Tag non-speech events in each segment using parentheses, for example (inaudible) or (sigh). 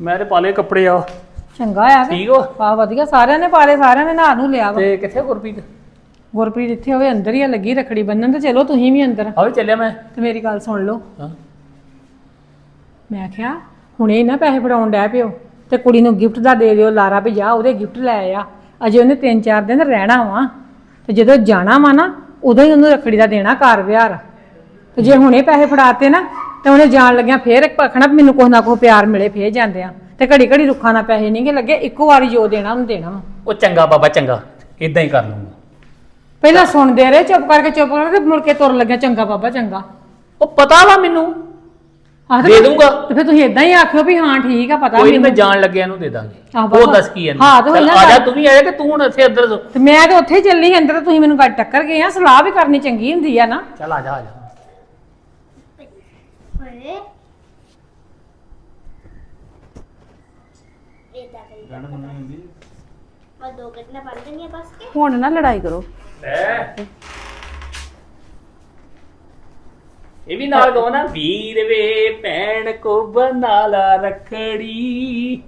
ਮੈਂ ਤੇ ਪਾਲੇ ਕੱਪੜੇ ਆ। ਚੰਗਾ ਆ ਠੀਕ ਹੋ? ਆ ਵਧੀਆ ਸਾਰਿਆਂ ਨੇ ਪਾਲੇ ਸਾਰਿਆਂ ਨੇ ਨਹਾ ਨੂੰ ਲਿਆ ਵਾ। ਤੇ ਕਿੱਥੇ ਗੁਰਪ੍ਰੀਤ? ਗੁਰਪ੍ਰੀਤ ਇੱਥੇ ਹੋਵੇ ਅੰਦਰ ਹੀ ਆ ਲੱਗੀ ਰਖੜੀ ਬੰਨਣ ਤੇ। ਚਲੋ ਤੁਸੀਂ ਵੀ ਅੰਦਰ। ਆਵੇ ਚੱਲਿਆ ਮੈਂ। ਤੇ ਮੇਰੀ ਗੱਲ ਸੁਣ ਲਓ। ਹਾਂ। ਮੈਂ ਕਿਹਾ ਹੁਣੇ ਨਾ ਪੈਸੇ ਫੜਾਉਣ ਡੈ ਪਿਓ। ਤੇ ਕੁੜੀ ਨੂੰ ਗਿਫਟ ਦਾ ਦੇ ਦਿਓ ਲਾਰਾ ਵੀ ਜਾ ਉਹਦੇ ਗਿਫਟ ਲੈ ਆ। ਅਜੇ ਉਹਨੇ 3-4 ਦਿਨ ਰਹਿਣਾ ਵਾ। ਤੇ ਜਦੋਂ ਜਾਣਾ ਵਾ ਨਾ ਉਦੋਂ ਹੀ ਉਹਨੂੰ ਰਖੜੀ ਦਾ ਦੇਣਾ ਘਰ ਵਿਹਾਰ ਤੇ ਜੇ ਹੁਣੇ ਪੈਸੇ ਫੜਾਤੇ ਨਾ ਤੇ ਉਹਨੇ ਜਾਣ ਲੱਗਿਆ ਫੇਰ ਇੱਕ ਪਖਣਾ ਵੀ ਮੈਨੂੰ ਕੁਛ ਨਾ ਕੁਛ ਪਿਆਰ ਮਿਲੇ ਫੇਰ ਜਾਂਦੇ ਆ। ਤੇ ਘੜੀ ਘੜੀ ਰੁੱਖਾਂ ਨਾਲ ਪੈਸੇ ਨਹੀਂਗੇ ਲੱਗੇ ਇੱਕੋ ਵਾਰੀ ਜੋ ਦੇਣਾ ਉਹਨੂੰ ਦੇਣਾ ਵਾ। ਉਹ ਚੰਗਾ ਬਾਬਾ ਚੰਗਾ। ਇਦਾਂ ਹੀ ਕਰ ਲੂੰਗਾ ਪਹਿਲਾਂ ਸੁਣਦੇ ਰਹੇ ਚੁੱਪ ਕਰਕੇ ਚੁੱਪ ਕਰਕੇ ਮੁੜ ਕੇ ਤੁਰ ਲੱਗਿਆ ਚੰਗਾ ਬਾਬਾ ਚੰਗਾ। ਉਹ ਪਤਾ ਵਾ ਮੈਨੂੰ। ਆਹ ਦੇ ਦੂੰਗਾ ਤੇ ਫਿਰ ਤੁਸੀਂ ਇਦਾਂ ਹੀ ਆਖਿਓ ਵੀ ਹਾਂ ਠੀਕ ਆ ਪਤਾ ਕੋਈ ਨਹੀਂ ਮੈਂ ਮੈਨੂੰ। ਜਾਣ ਲੱਗਿਆ ਇਹਨੂੰ ਦੇ ਦਾਂਗੇ। ਆਹ ਉਹ। ਦੱਸ ਕੀ ਇਹਨੂੰ ਹਾਂ, ਤੇ ਚੱਲ ਆ ਜਾ ਨਾ- ਤੂੰ ਵੀ ਆਇਆ ਕਿ ਤੂੰ ਹੁਣ ਇੱਥੇ ਅੰਦਰ ਤੇ ਮੈਂ ਤੇ ਉੱਥੇ ਹੀ ਚੱਲੀ ਸੀ ਅੰਦਰ ਤੁਸੀਂ ਮੈਨੂੰ ਗੱਡ ਟੱਕਰ ਗਏ ਆ ਸਲਾਹ ਵੀ ਕਰਨੀ ਚੰਗੀ ਹੁੰਦੀ ਆ ਨਾ। ਚੱਲ ਆ ਜਾ ਆ ਜਾ। ਹੋਏ ਇਦਾਂ ਕਰੀ ਮੈਂ ਦੋ ਘਟਨਾ ਪੜ ਦੇਣੀ ਬਸ ਕੇ। ਹੁਣ ਨਾ ਲੜਾਈ ਕਰੋ। ਲੈ। ਇਹ ਵੀ ਨਾਲ ਦੋ ਨਾ। ਵੀਰ ਵੇ ਭੈਣ ਕੋ ਬਣਾ ਲਾ ਰਖੜੀ।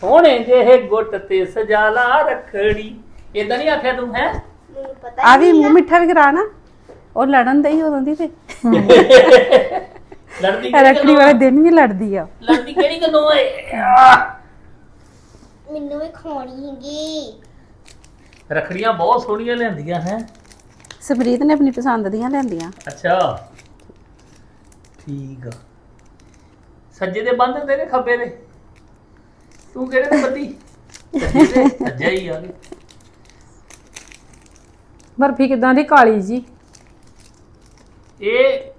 ਸੋਹਣੇ ਜਿਹੇ ਗੁੱਟ ਤੇ ਸਜਾ ਲਾ ਰਖੜੀ। ਇਦਾਂ ਨਹੀਂ ਆਖਿਆ ਤੂੰ ਹੈ? ਮੈਨੂੰ ਪਤਾ ਆ ਵੀ ਮੂੰਹ ਮਿੱਠਾ ਵੀ ਕਰਾ ਨਾ। ਉਹ ਲੜਨ ਦੇ ਹੀ ਉਦੋਂ ਦੀ ਤੇ। (laughs) ਲੜਦੀ ਕਿਹੜੀ ਰੱਖੜੀ ਗੱਲੋਂ ਵਾਲੇ ਦਿਨ ਵੀ ਲੜਦੀ ਆ। ਲੜਦੀ ਕਿਹੜੀ ਗੱਲੋਂ ਏ ਆਹ! ਮੈਨੂੰ ਵੀ ਖਾਣੀ ਹੈਗੀ। ਰੱਖੜੀਆਂ ਬਹੁਤ ਸੋਹਣੀਆਂ ਲੈਂਦੀਆਂ ਹੈ। ਸਮਰੀਤ ਨੇ ਆਪਣੀ ਪਸੰਦ ਦੀਆਂ ਲੈਂਦੀਆਂ ਅੱਛਾ। ਠੀਕ ਆ। ਸੱਜੇ ਦੇ ਬੰਦ ਹੁੰਦੇ ਨੇ ਖੱਬੇ ਦੇ? ਤੂੰ ਕਿਹੜੇ ਤੇ ਬੱਦੀ? ਸੱਜੇ ਦੇ ਸੱਜਾ ਹੀ ਆ। ਗਏ ਬਰਫੀ ਕਿਦਾਂ ਦੀ ਕਾਲੀ ਜੀ? ਇਹ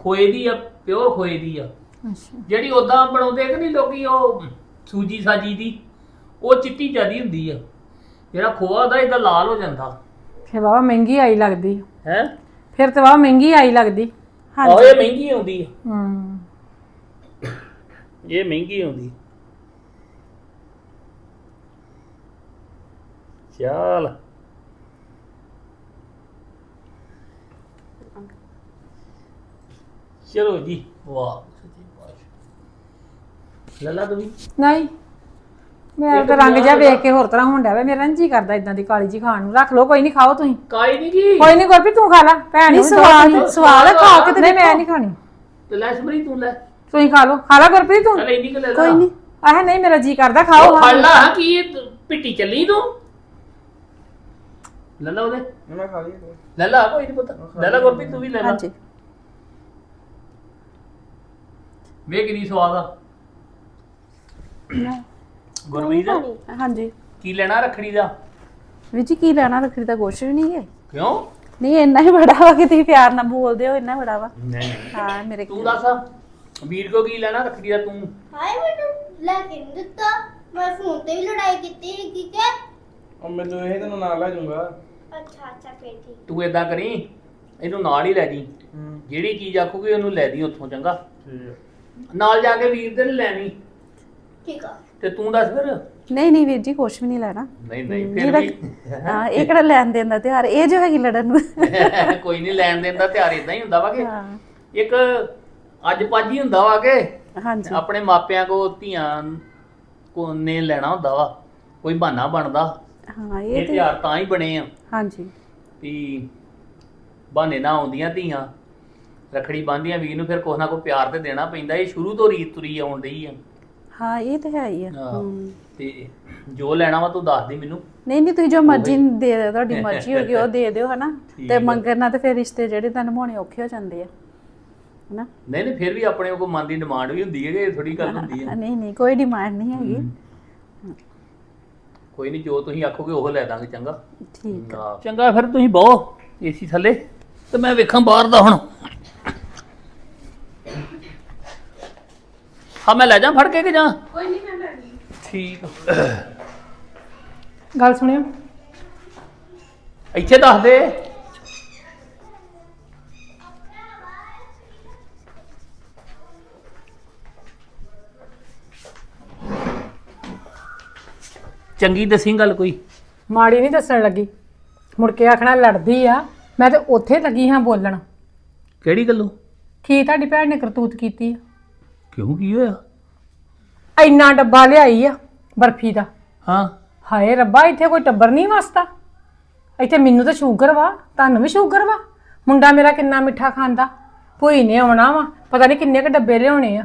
ਖੋਏ ਦੀ ਆ ਪਿਓਰ ਖੋਏ ਦੀ ਆ। ਅੱਛਾ। ਜਿਹੜੀ ਉਦਾਂ ਬਣਾਉਂਦੇ ਕਿ ਨਹੀਂ ਲੋਕੀ ਉਹ ਸੂਜੀ ਸਾਜੀ ਦੀ ਉਹ ਚਿੱਟੀ ਜਿਆਦੀ ਹੁੰਦੀ ਆ। ਜਿਹੜਾ ਖੋਆ ਦਾ ਇਹਦਾ ਲਾਲ ਹੋ ਜਾਂਦਾ। ਫਿਰ ਬਾਬਾ ਮਹਿੰਗੀ ਆਈ ਲੱਗਦੀ। ਹੈ? ਫਿਰ ਤੇ ਬਾਬਾ ਮਹਿੰਗੀ ਆਈ ਲੱਗਦੀ। ਆਹ ਇਹ ਮਹਿੰਗੀ ਆਉਂਦੀ ਆ। ਹੂੰ। ਇਹ ਮਹਿੰਗੀ ਆਉਂਦੀ। ਚੱਲ। ਚਲੋ ਜੀ। ਵਾਹ। ਸੱਚੀ ਬਾਤ ਲੱਲਾ ਤੂੰ ਵੀ? ਨਹੀਂ। ਮੇਰਾ ਤਾਂ ਰੰਗ ਜਿਹਾ ਵੇਖ ਕੇ ਹੋਰ ਤਰ੍ਹਾਂ ਹੁੰਦਾ ਵੇ। ਮੇਰਾ ਨੀ ਜੀ ਕਰਦਾ ਇਦਾਂ ਦੀ ਕਾਲੀ ਜੀ ਖਾਣ ਨੂੰ। ਰੱਖ ਲਓ ਕੋਈ ਨਹੀਂ ਖਾਓ ਤੁਸੀਂ। ਕਾਈ ਨਹੀਂ ਕੀ ਕੋਈ ਨਹੀਂ ਗੁਰਪ੍ਰੀਤ ਤੂੰ ਖਾ ਲੈ। ਭੈਣ ਨਹੀਂ ਦਿਓ ਤੁਸੀਂ। ਸਵਾਦ ਆ, ਖਾ ਕੇ ਤੇ ਨਹੀਂ ਮੈਂ ਨਹੀਂ ਖਾਣੀ। ਤੇ ਲੈ ਸਮਰੀ ਤੂੰ ਲੈ। ਤੁਸੀਂ ਖਾ ਲਓ। ਖਾ ਲੈ ਗੁਰਪ੍ਰੀਤ ਤੂੰ। ਚੱਲ ਇੰਨੀ ਕੁ ਲੈ ਲਾ। ਕੋਈ ਨਹੀਂ। ਆਹ ਨਹੀਂ ਮੇਰਾ ਜੀ ਕਰਦਾ। ਖਾਓ ਉਹ ਫੜ ਲਾ। ਹਾਂ ਕੀ ਇਹ ਤ- ਪਿੱਟੀ ਚੱਲੀ ਤੂੰ? ਲੈ ਲਾ ਉਹਦੇ। ਮੈਂ ਖਾ ਲਈ। ਲੈ ਲਾ ਕੋਈ ਨਹੀਂ ਪਤਾ। ਲੈ ਲਾ ਗੁਰਪ੍ਰੀਤ ਤੂੰ ਵੀ ਲੈ ਲਾ। ਹਾਂਜੀ। ਵੇ ਕਿੰਨੀ ਸਵਾਦ ਆ। ਗੁਰਮੀਤ ਹਾਂਜੀ। ਕੀ ਲੈਣਾ ਰੱਖੜੀ ਦਾ? ਵੀਰ ਜੀ ਕੀ ਲੈਣਾ ਰੱਖੜੀ ਦਾ ਕੁਛ ਵੀ ਨਹੀਂ ਹੈ। ਕਿਉਂ? ਨਹੀਂ ਇੰਨਾ ਹੀ ਬੜਾ ਵਾ ਕਿ ਤੁਸੀਂ ਪਿਆਰ ਨਾਲ ਬੋਲਦੇ ਹੋ ਇੰਨਾ ਬੜਾ ਵਾ। ਨਹੀਂ ਹਾਂ ਮੇਰੇ ਤੂੰ ਦੱਸ ਵੀਰ ਕੋ ਕੀ ਲੈਣਾ ਰੱਖੜੀ ਦਾ ਤੂੰ? ਹਾਏ ਮੈਨੂੰ ਲੈ ਕੇ ਨਹੀਂ ਦਿੱਤਾ। ਮੈਂ ਫੋਨ ਤੇ ਵੀ ਲੜਾਈ ਕੀਤੀ ਹੈਗੀ ਕਿ ਉਹ ਮੈਨੂੰ ਇਹ ਤੈਨੂੰ ਨਾਲ ਲੈ ਜਾਊਂਗਾ। ਅੱਛਾ ਅੱਛਾ ਫੇਰ ਠੀਕ। ਤੂੰ ਏਦਾਂ ਕਰੀ ਇਹਨੂੰ ਨਾਲ ਹੀ ਲੈ ਜੀ। ਹੂੰ। ਜਿਹੜੀ ਚੀਜ਼ ਆਖੂਗੀ ਉਹਨੂੰ ਲੈ ਦੀ ਉੱਥੋਂ ਚੰਗਾ? ਠੀਕ ਹੈ ਨਾਲ ਜਾ ਕੇ ਵੀਰ ਦੇ ਨੀ ਲੈਣੀ। ਠੀਕ ਆ। ਤੇ ਤੂੰ ਦੱਸ ਫਿਰ। ਨਹੀਂ ਨਹੀਂ ਵੀਰ ਜੀ ਕੁਛ ਵੀ ਨਹੀਂ ਲੈਣਾ। ਨਹੀਂ ਨਹੀਂ ਫਿਰ ਵੀ ਹਾਂ ਇਹ ਕਿਹੜਾ ਲੈਣ ਦੇਣ ਦਾ ਤਿਉਹਾਰ? ਇਹ ਜੋ ਹੈਗੀ ਲੜਨ ਨੂੰ। (laughs) ਕੋਈ ਨਹੀਂ ਲੈਣ ਦੇਣ ਦਾ ਤਿਆਰ ਇਦਾਂ ਹੀ ਹੁੰਦਾ ਵਾ ਕਿ ਹਾਂ। ਇੱਕ ਅੱਜ ਪੱਜ ਹੀ ਹੁੰਦਾ ਵਾ ਕਿ ਹਾਂਜੀ। ਆਪਣੇ ਮਾਪਿਆਂ ਕੋ ਧੀਆਂ ਕੋ ਨੇ ਲੈਣਾ ਹੁੰਦਾ ਵਾ। ਕੋਈ ਬਹਾਨਾ ਬਣਦਾ। ਹਾਂ ਇਹ ਇਹ ਤੇ ਤਿਉਹਾਰ ਤਾਂ ਹੀ ਬਣੇ ਆ। ਹਾਂਜੀ। ਵੀ ਬਹਾਨੇ ਨਾ ਆਉਂਦੀਆਂ ਧੀਆਂ। ਰਖੜੀ ਬੰਨ੍ਹਦੀਆਂ ਵੀਰ ਨੂੰ ਫਿਰ ਕੁਛ ਨਾ ਕੋਈ ਪਿਆਰ ਤੇ ਦੇਣਾ ਪੈਂਦਾ ਇਹ ਸ਼ੁਰੂ ਤੋਂ ਰੀਤ ਤੁਰੀ ਆਉਣ ਡਈ ਆ। ਹਾਂ ਇਹ ਤੇ ਹੈ ਹੀ ਆ। ਹਾਂ। ਹਮ। ਤੇ ਜੋ ਲੈਣਾ ਵਾ ਤੂੰ ਦੱਸ ਦੇ ਮੈਨੂੰ। ਨਹੀਂ ਨਹੀਂ ਤੁਸੀਂ ਜੋ ਮਰਜ਼ੀ ਦੇ ਦਿਓ ਤੁਹਾਡੀ ਮਰਜ਼ੀ ਹੋਗੀ ਉਹ ਦੇ ਦਿਓ ਹਨਾ? ਠੀਕ ਤੇ ਆ। ਮੰਗਣਾ ਤੇ ਫਿਰ ਰਿਸ਼ਤੇ ਜਿਹੜੇ ਤਾਂ ਨਿਭਾਉਣੇ ਔਖੇ ਹੋ ਜਾਂਦੇ ਆ ਹਨਾ? ਨਹੀਂ ਨਹੀਂ ਫਿਰ ਵੀ ਆਪਣੇ ਕੋ ਮਨ ਦੀ ਡਿਮਾਂਡ ਵੀ ਹੁੰਦੀ ਹੈ ਕਿ ਥੋੜੀ ਗੱਲ ਹੁੰਦੀ ਹੈ (laughs) ਨਹੀਂ ਨਹੀਂ ਕੋਈ ਡਿਮਾਂਡ ਨਹੀਂ ਹੈਗੀ। ਕੋਈ ਨਹੀਂ ਜੋ ਤੁਸੀਂ ਆਖੋਗੇ ਉਹ ਲੈ ਦਾਂਗੇ ਚੰਗਾ। ਠੀਕ। ਚੰਗਾ ਫਿਰ ਤੁਸੀਂ ਬਹੁ ਏਸੀ ਥੱਲੇ ਤੇ ਮੈਂ ਵੇਖਾਂ ਬਾਹਰ ਦਾ ਹੁਣ। ਹਾਂ ਮੈਂ ਲੈ ਜਾ ਫੜ ਕੇ ਕਿ ਜਾਂ? ਕੋਈ ਨਹੀਂ ਮੈਂ ਲੈ ਠੀਕ। ਗੱਲ ਸੁਣਿਓ। ਇੱਥੇ ਦੱਸ ਦੇ। ਚੰਗੀ ਦਸੀ ਗੱਲ ਕੋਈ? ਮਾੜੀ ਨਹੀਂ ਦੱਸਣ ਲੱਗੀ। ਮੁੜ ਕੇ ਆਖਣਾ ਲੜਦੀ ਆ ਮੈਂ ਤੇ ਉੱਥੇ ਲੱਗੀ ਹਾਂ ਬੋਲਣ। ਕਿਹੜੀ ਗੱਲੋਂ? ਕੀ ਤੁਹਾਡੀ ਭੈਣ ਨੇ ਕਰਤੂਤ ਕੀਤੀ ਆ? ਕਿਉਂ ਕੀ ਹੋਇਆ? ਇੰਨਾ ਡੱਬਾ ਲਿਆਈ ਆ ਬਰਫੀ ਦਾ। ਹਾਂ। ਹਾਏ ਰੱਬਾ ਇੱਥੇ ਕੋਈ ਟੱਬਰ ਨਹੀਂ ਵਸਦਾ। ਇੱਥੇ ਮੈਨੂੰ ਤਾਂ ਸ਼ੂਗਰ ਵਾ ਤੁਹਾਨੂੰ ਵੀ ਸ਼ੂਗਰ ਵਾ। ਮੁੰਡਾ ਮੇਰਾ ਕਿੰਨਾ ਮਿੱਠਾ ਖਾਂਦਾ। ਭੂਈ ਨੇ ਆਉਣਾ ਵਾ ਪਤਾ ਨਹੀਂ ਕਿੰਨੇ ਕ ਡੱਬੇ ਲਿਆਉਣੇ ਆ।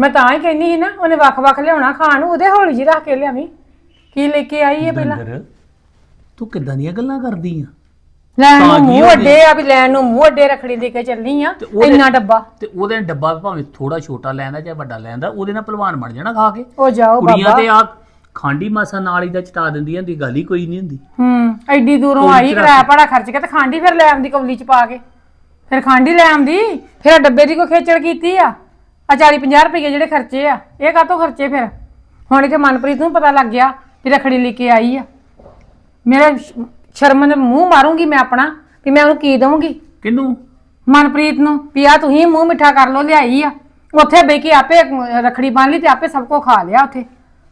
ਮੈਂ ਤਾਂ ਹੀ ਕਹਿੰਦੀ ਸੀ ਨਾ ਉਹਨੇ ਵੱਖ-ਵੱਖ ਲਿਆਉਣਾ ਖਾਣ ਨੂੰ ਉਹਦੇ ਹੌਲੀ ਜਿਹੀ ਰੱਖ ਕੇ ਲਿਆਵੀਂ। ਕੀ ਲੈ ਕੇ ਆਈ ਹੈ ਪਹਿਲਾਂ? ਤੂੰ ਕਿੱਦਾਂ ਦੀਆਂ ਗੱਲਾਂ ਕਰਦੀ ਆ? ਲੈਣ ਨੂੰ ਕੀ ਮੂੰਹ ਅੱਡੇ ਆ ਵੀ ਲੈਣ ਨੂੰ ਮੂੰਹ ਅੱਡੇ ਰੱਖੜੀ ਦੇ ਕੇ ਚੱਲਣੀ ਆ ਤੇ ਉਹਦੇ- ਇੰਨਾ ਡੱਬਾ। ਤੇ ਉਹਦੇ ਡੱਬਾ ਭਾਵੇਂ ਥੋੜਾ ਛੋਟਾ ਲੈਂਦਾ ਜਾਂ ਵੱਡਾ ਲੈਂਦਾ ਉਹਦੇ ਨਾਲ ਪਹਿਲਵਾਨ ਬਣ ਜਾਣਾ ਖਾ ਕੇ। ਉਹ ਜਾਓ ਕੁੜੀਆਂ ਬਾਬਾ। ਤੇ ਆ ਖਾਂਡੀ ਮਾਸਾ ਨਾਲ ਹੀ ਦਾ ਚਟਾ ਦਿੰਦੀਆਂ ਦੀ ਗੱਲ ਹੀ ਕੋਈ ਨਹੀਂ ਹੁੰਦੀ। ਹੂੰ ਐਡੀ ਦੂਰੋਂ ਆਈ। ਕਿਰਾਇਆ ਭਾੜਾ ਖਰਚ ਕੇ ਤੇ ਖਾਂਡੀ ਫਿਰ ਲੈ ਆਉਂਦੀ ਕੌਲੀ ਚ ਪਾ ਕੇ। ਫਿਰ ਖਾਂਡੀ ਲੈ ਆਉਂਦੀ ਫਿਰ ਆਹ ਡੱਬੇ ਦੀ ਕੋਈ ਖੇਚਲ ਕੀਤੀ ਆ? ਆ 40 50 ਰੁਪਏ ਜਿਹੜੇ ਖਰਚੇ ਆ ਇਹ ਕਾਹਤੋਂ ਖਰਚੇ ਫਿਰ? ਹੁਣ ਇੱਥੇ ਮਨਪ੍ਰੀਤ ਨੂੰ ਪਤਾ ਲੱਗ ਗਿਆ ਵੀ ਰਖੜੀ ਲੈ ਕੇ ਆਈ ਆ। ਮੇਰੇ ਸ਼- ਸ਼ਰਮ ਦੇ ਮੂੰਹ ਮਾਰੂੰਗੀ ਮੈਂ ਆਪਣਾ ਵੀ ਮੈਂ ਉਹਨੂੰ ਕੀ ਦਵਾਂਗੀ ਕਿਨੂੰ ਮਨਪ੍ਰੀਤ ਨੂੰ ਵੀ ਆ ਤੁਸੀਂ ਮੂੰਹ ਮਿੱਠਾ ਕਰ ਲੋ ਲਿਆਈ ਆ। ਉੱਥੇ ਬੈ ਕੇ ਆਪੇ ਰਖੜੀ ਬੰਨ ਲਈ ਤੇ ਆਪੇ ਸਭ ਕੋ ਖਾ ਲਿਆ ਉੱਥੇ।